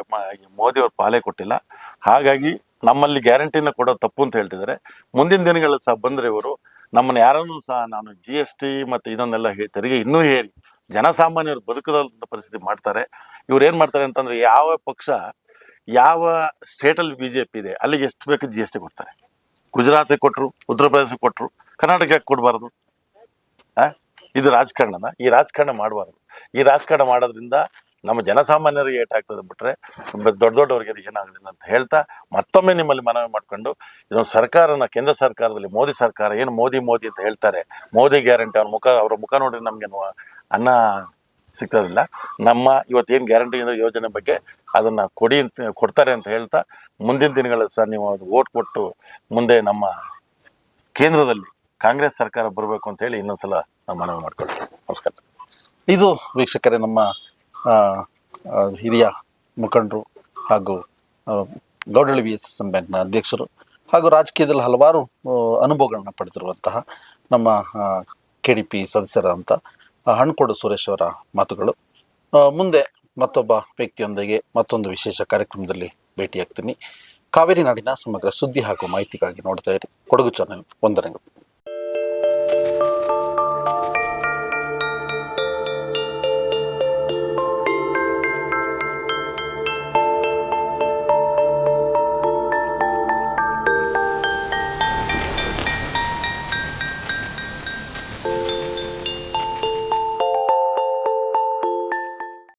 Speaker 2: ಮೋದಿ ಅವ್ರ ಪಾಲೇ ಕೊಟ್ಟಿಲ್ಲ. ಹಾಗಾಗಿ ನಮ್ಮಲ್ಲಿ ಗ್ಯಾರಂಟಿನ ಕೊಡೋ ತಪ್ಪು ಅಂತ ಹೇಳ್ತಿದ್ದಾರೆ. ಮುಂದಿನ ದಿನಗಳಲ್ಲಿ ಸಹ ಬಂದರೆ ಇವರು ನಮ್ಮನ್ನು ಯಾರನ್ನೂ ಸಹ ನಾನು ಜಿ ಎಸ್ ಟಿ ಮತ್ತು ಇದನ್ನೆಲ್ಲ ತೆರಿಗೆ ಇನ್ನೂ ಹೇರಿ ಜನಸಾಮಾನ್ಯರು ಬದುಕದಂಥ ಪರಿಸ್ಥಿತಿ ಮಾಡ್ತಾರೆ. ಇವ್ರು ಏನು ಮಾಡ್ತಾರೆ ಅಂತಂದರೆ ಯಾವ ಪಕ್ಷ, ಯಾವ ಸ್ಟೇಟಲ್ಲಿ ಬಿ ಜೆ ಪಿ ಇದೆ, ಅಲ್ಲಿಗೆ ಎಷ್ಟು ಬೇಕು ಜಿ ಎಸ್ ಟಿ ಕೊಡ್ತಾರೆ. ಗುಜರಾತಿಗೆ ಕೊಟ್ಟರು ಉತ್ತರ ಪ್ರದೇಶಕ್ಕೆ ಕೊಟ್ಟರು ಕರ್ನಾಟಕಕ್ಕೆ ಕೊಡಬಾರ್ದು. ಇದು ರಾಜಕಾರಣನ? ಈ ರಾಜಕಾರಣ ಮಾಡಬಾರ್ದು. ಈ ರಾಜಕಾರಣ ಮಾಡೋದ್ರಿಂದ ನಮ್ಮ ಜನಸಾಮಾನ್ಯರಿಗೆ ಏಟಾಗ್ತದೆ ಬಿಟ್ರೆ ಬ- ದೊಡ್ಡ ದೊಡ್ಡವರಿಗೆ ಏನಾಗೋದಿಲ್ಲ ಅಂತ ಹೇಳ್ತಾ ಮತ್ತೊಮ್ಮೆ ನಿಮ್ಮಲ್ಲಿ ಮನವಿ ಮಾಡಿಕೊಂಡು ಇದೊಂದು ಸರ್ಕಾರನ, ಕೇಂದ್ರ ಸರ್ಕಾರದಲ್ಲಿ ಮೋದಿ ಸರ್ಕಾರ ಏನು ಮೋದಿ ಮೋದಿ ಅಂತ ಹೇಳ್ತಾರೆ, ಮೋದಿ ಗ್ಯಾರಂಟಿ ಅವ್ರ ಮುಖ, ಅವರ ಮುಖ ನೋಡ್ರಿ ನಮಗೆ ಅನ್ನ ಸಿಗ್ತದಿಲ್ಲ. ನಮ್ಮ ಇವತ್ತೇನು ಗ್ಯಾರಂಟಿ ಯೋಜನೆ ಬಗ್ಗೆ ಅದನ್ನ ಕೊಡಿ ಅಂತ ಕೊಡ್ತಾರೆ ಅಂತ ಹೇಳ್ತಾ ಮುಂದಿನ ದಿನಗಳಲ್ಲಿ ಸಹ ನೀವು ಅದು ಓಟ್ ಕೊಟ್ಟು ಮುಂದೆ ನಮ್ಮ ಕೇಂದ್ರದಲ್ಲಿ ಕಾಂಗ್ರೆಸ್ ಸರ್ಕಾರ ಬರಬೇಕು ಅಂತ ಹೇಳಿ ಇನ್ನೊಂದ್ಸಲ ನಾವು ಮನವಿ ಮಾಡ್ಕೊಳ್ತೀವಿ. ನಮಸ್ಕಾರ.
Speaker 1: ಇದು ವೀಕ್ಷಕರೇ ನಮ್ಮ ಹಿರಿಯ ಮುಖಂಡರು ಹಾಗೂ Gowdalli V S S M ಬ್ಯಾಂಕ್ನ ಅಧ್ಯಕ್ಷರು ಹಾಗೂ ರಾಜಕೀಯದಲ್ಲಿ ಹಲವಾರು ಅನುಭವಗಳನ್ನ ಪಡೆದಿರುವಂತಹ ನಮ್ಮ ಕೆ ಡಿ ಪಿ ಸದಸ್ಯರಾದಂಥ ಹಣ್ಕೊಡು ಸುರೇಶ್ ಅವರ ಮಾತುಗಳು. ಮುಂದೆ ಮತ್ತೊಬ್ಬ ವ್ಯಕ್ತಿಯೊಂದಿಗೆ ಮತ್ತೊಂದು ವಿಶೇಷ ಕಾರ್ಯಕ್ರಮದಲ್ಲಿ ಭೇಟಿಯಾಗ್ತೀನಿ. ಕಾವೇರಿ ನಾಡಿನ ಸಮಗ್ರ ಸುದ್ದಿ ಹಾಗೂ ಮಾಹಿತಿಗಾಗಿ ನೋಡ್ತಾ ಇರಿ. ಕೊಡಗು ಚಾನೆಲ್ ವಂದನೆಗಳು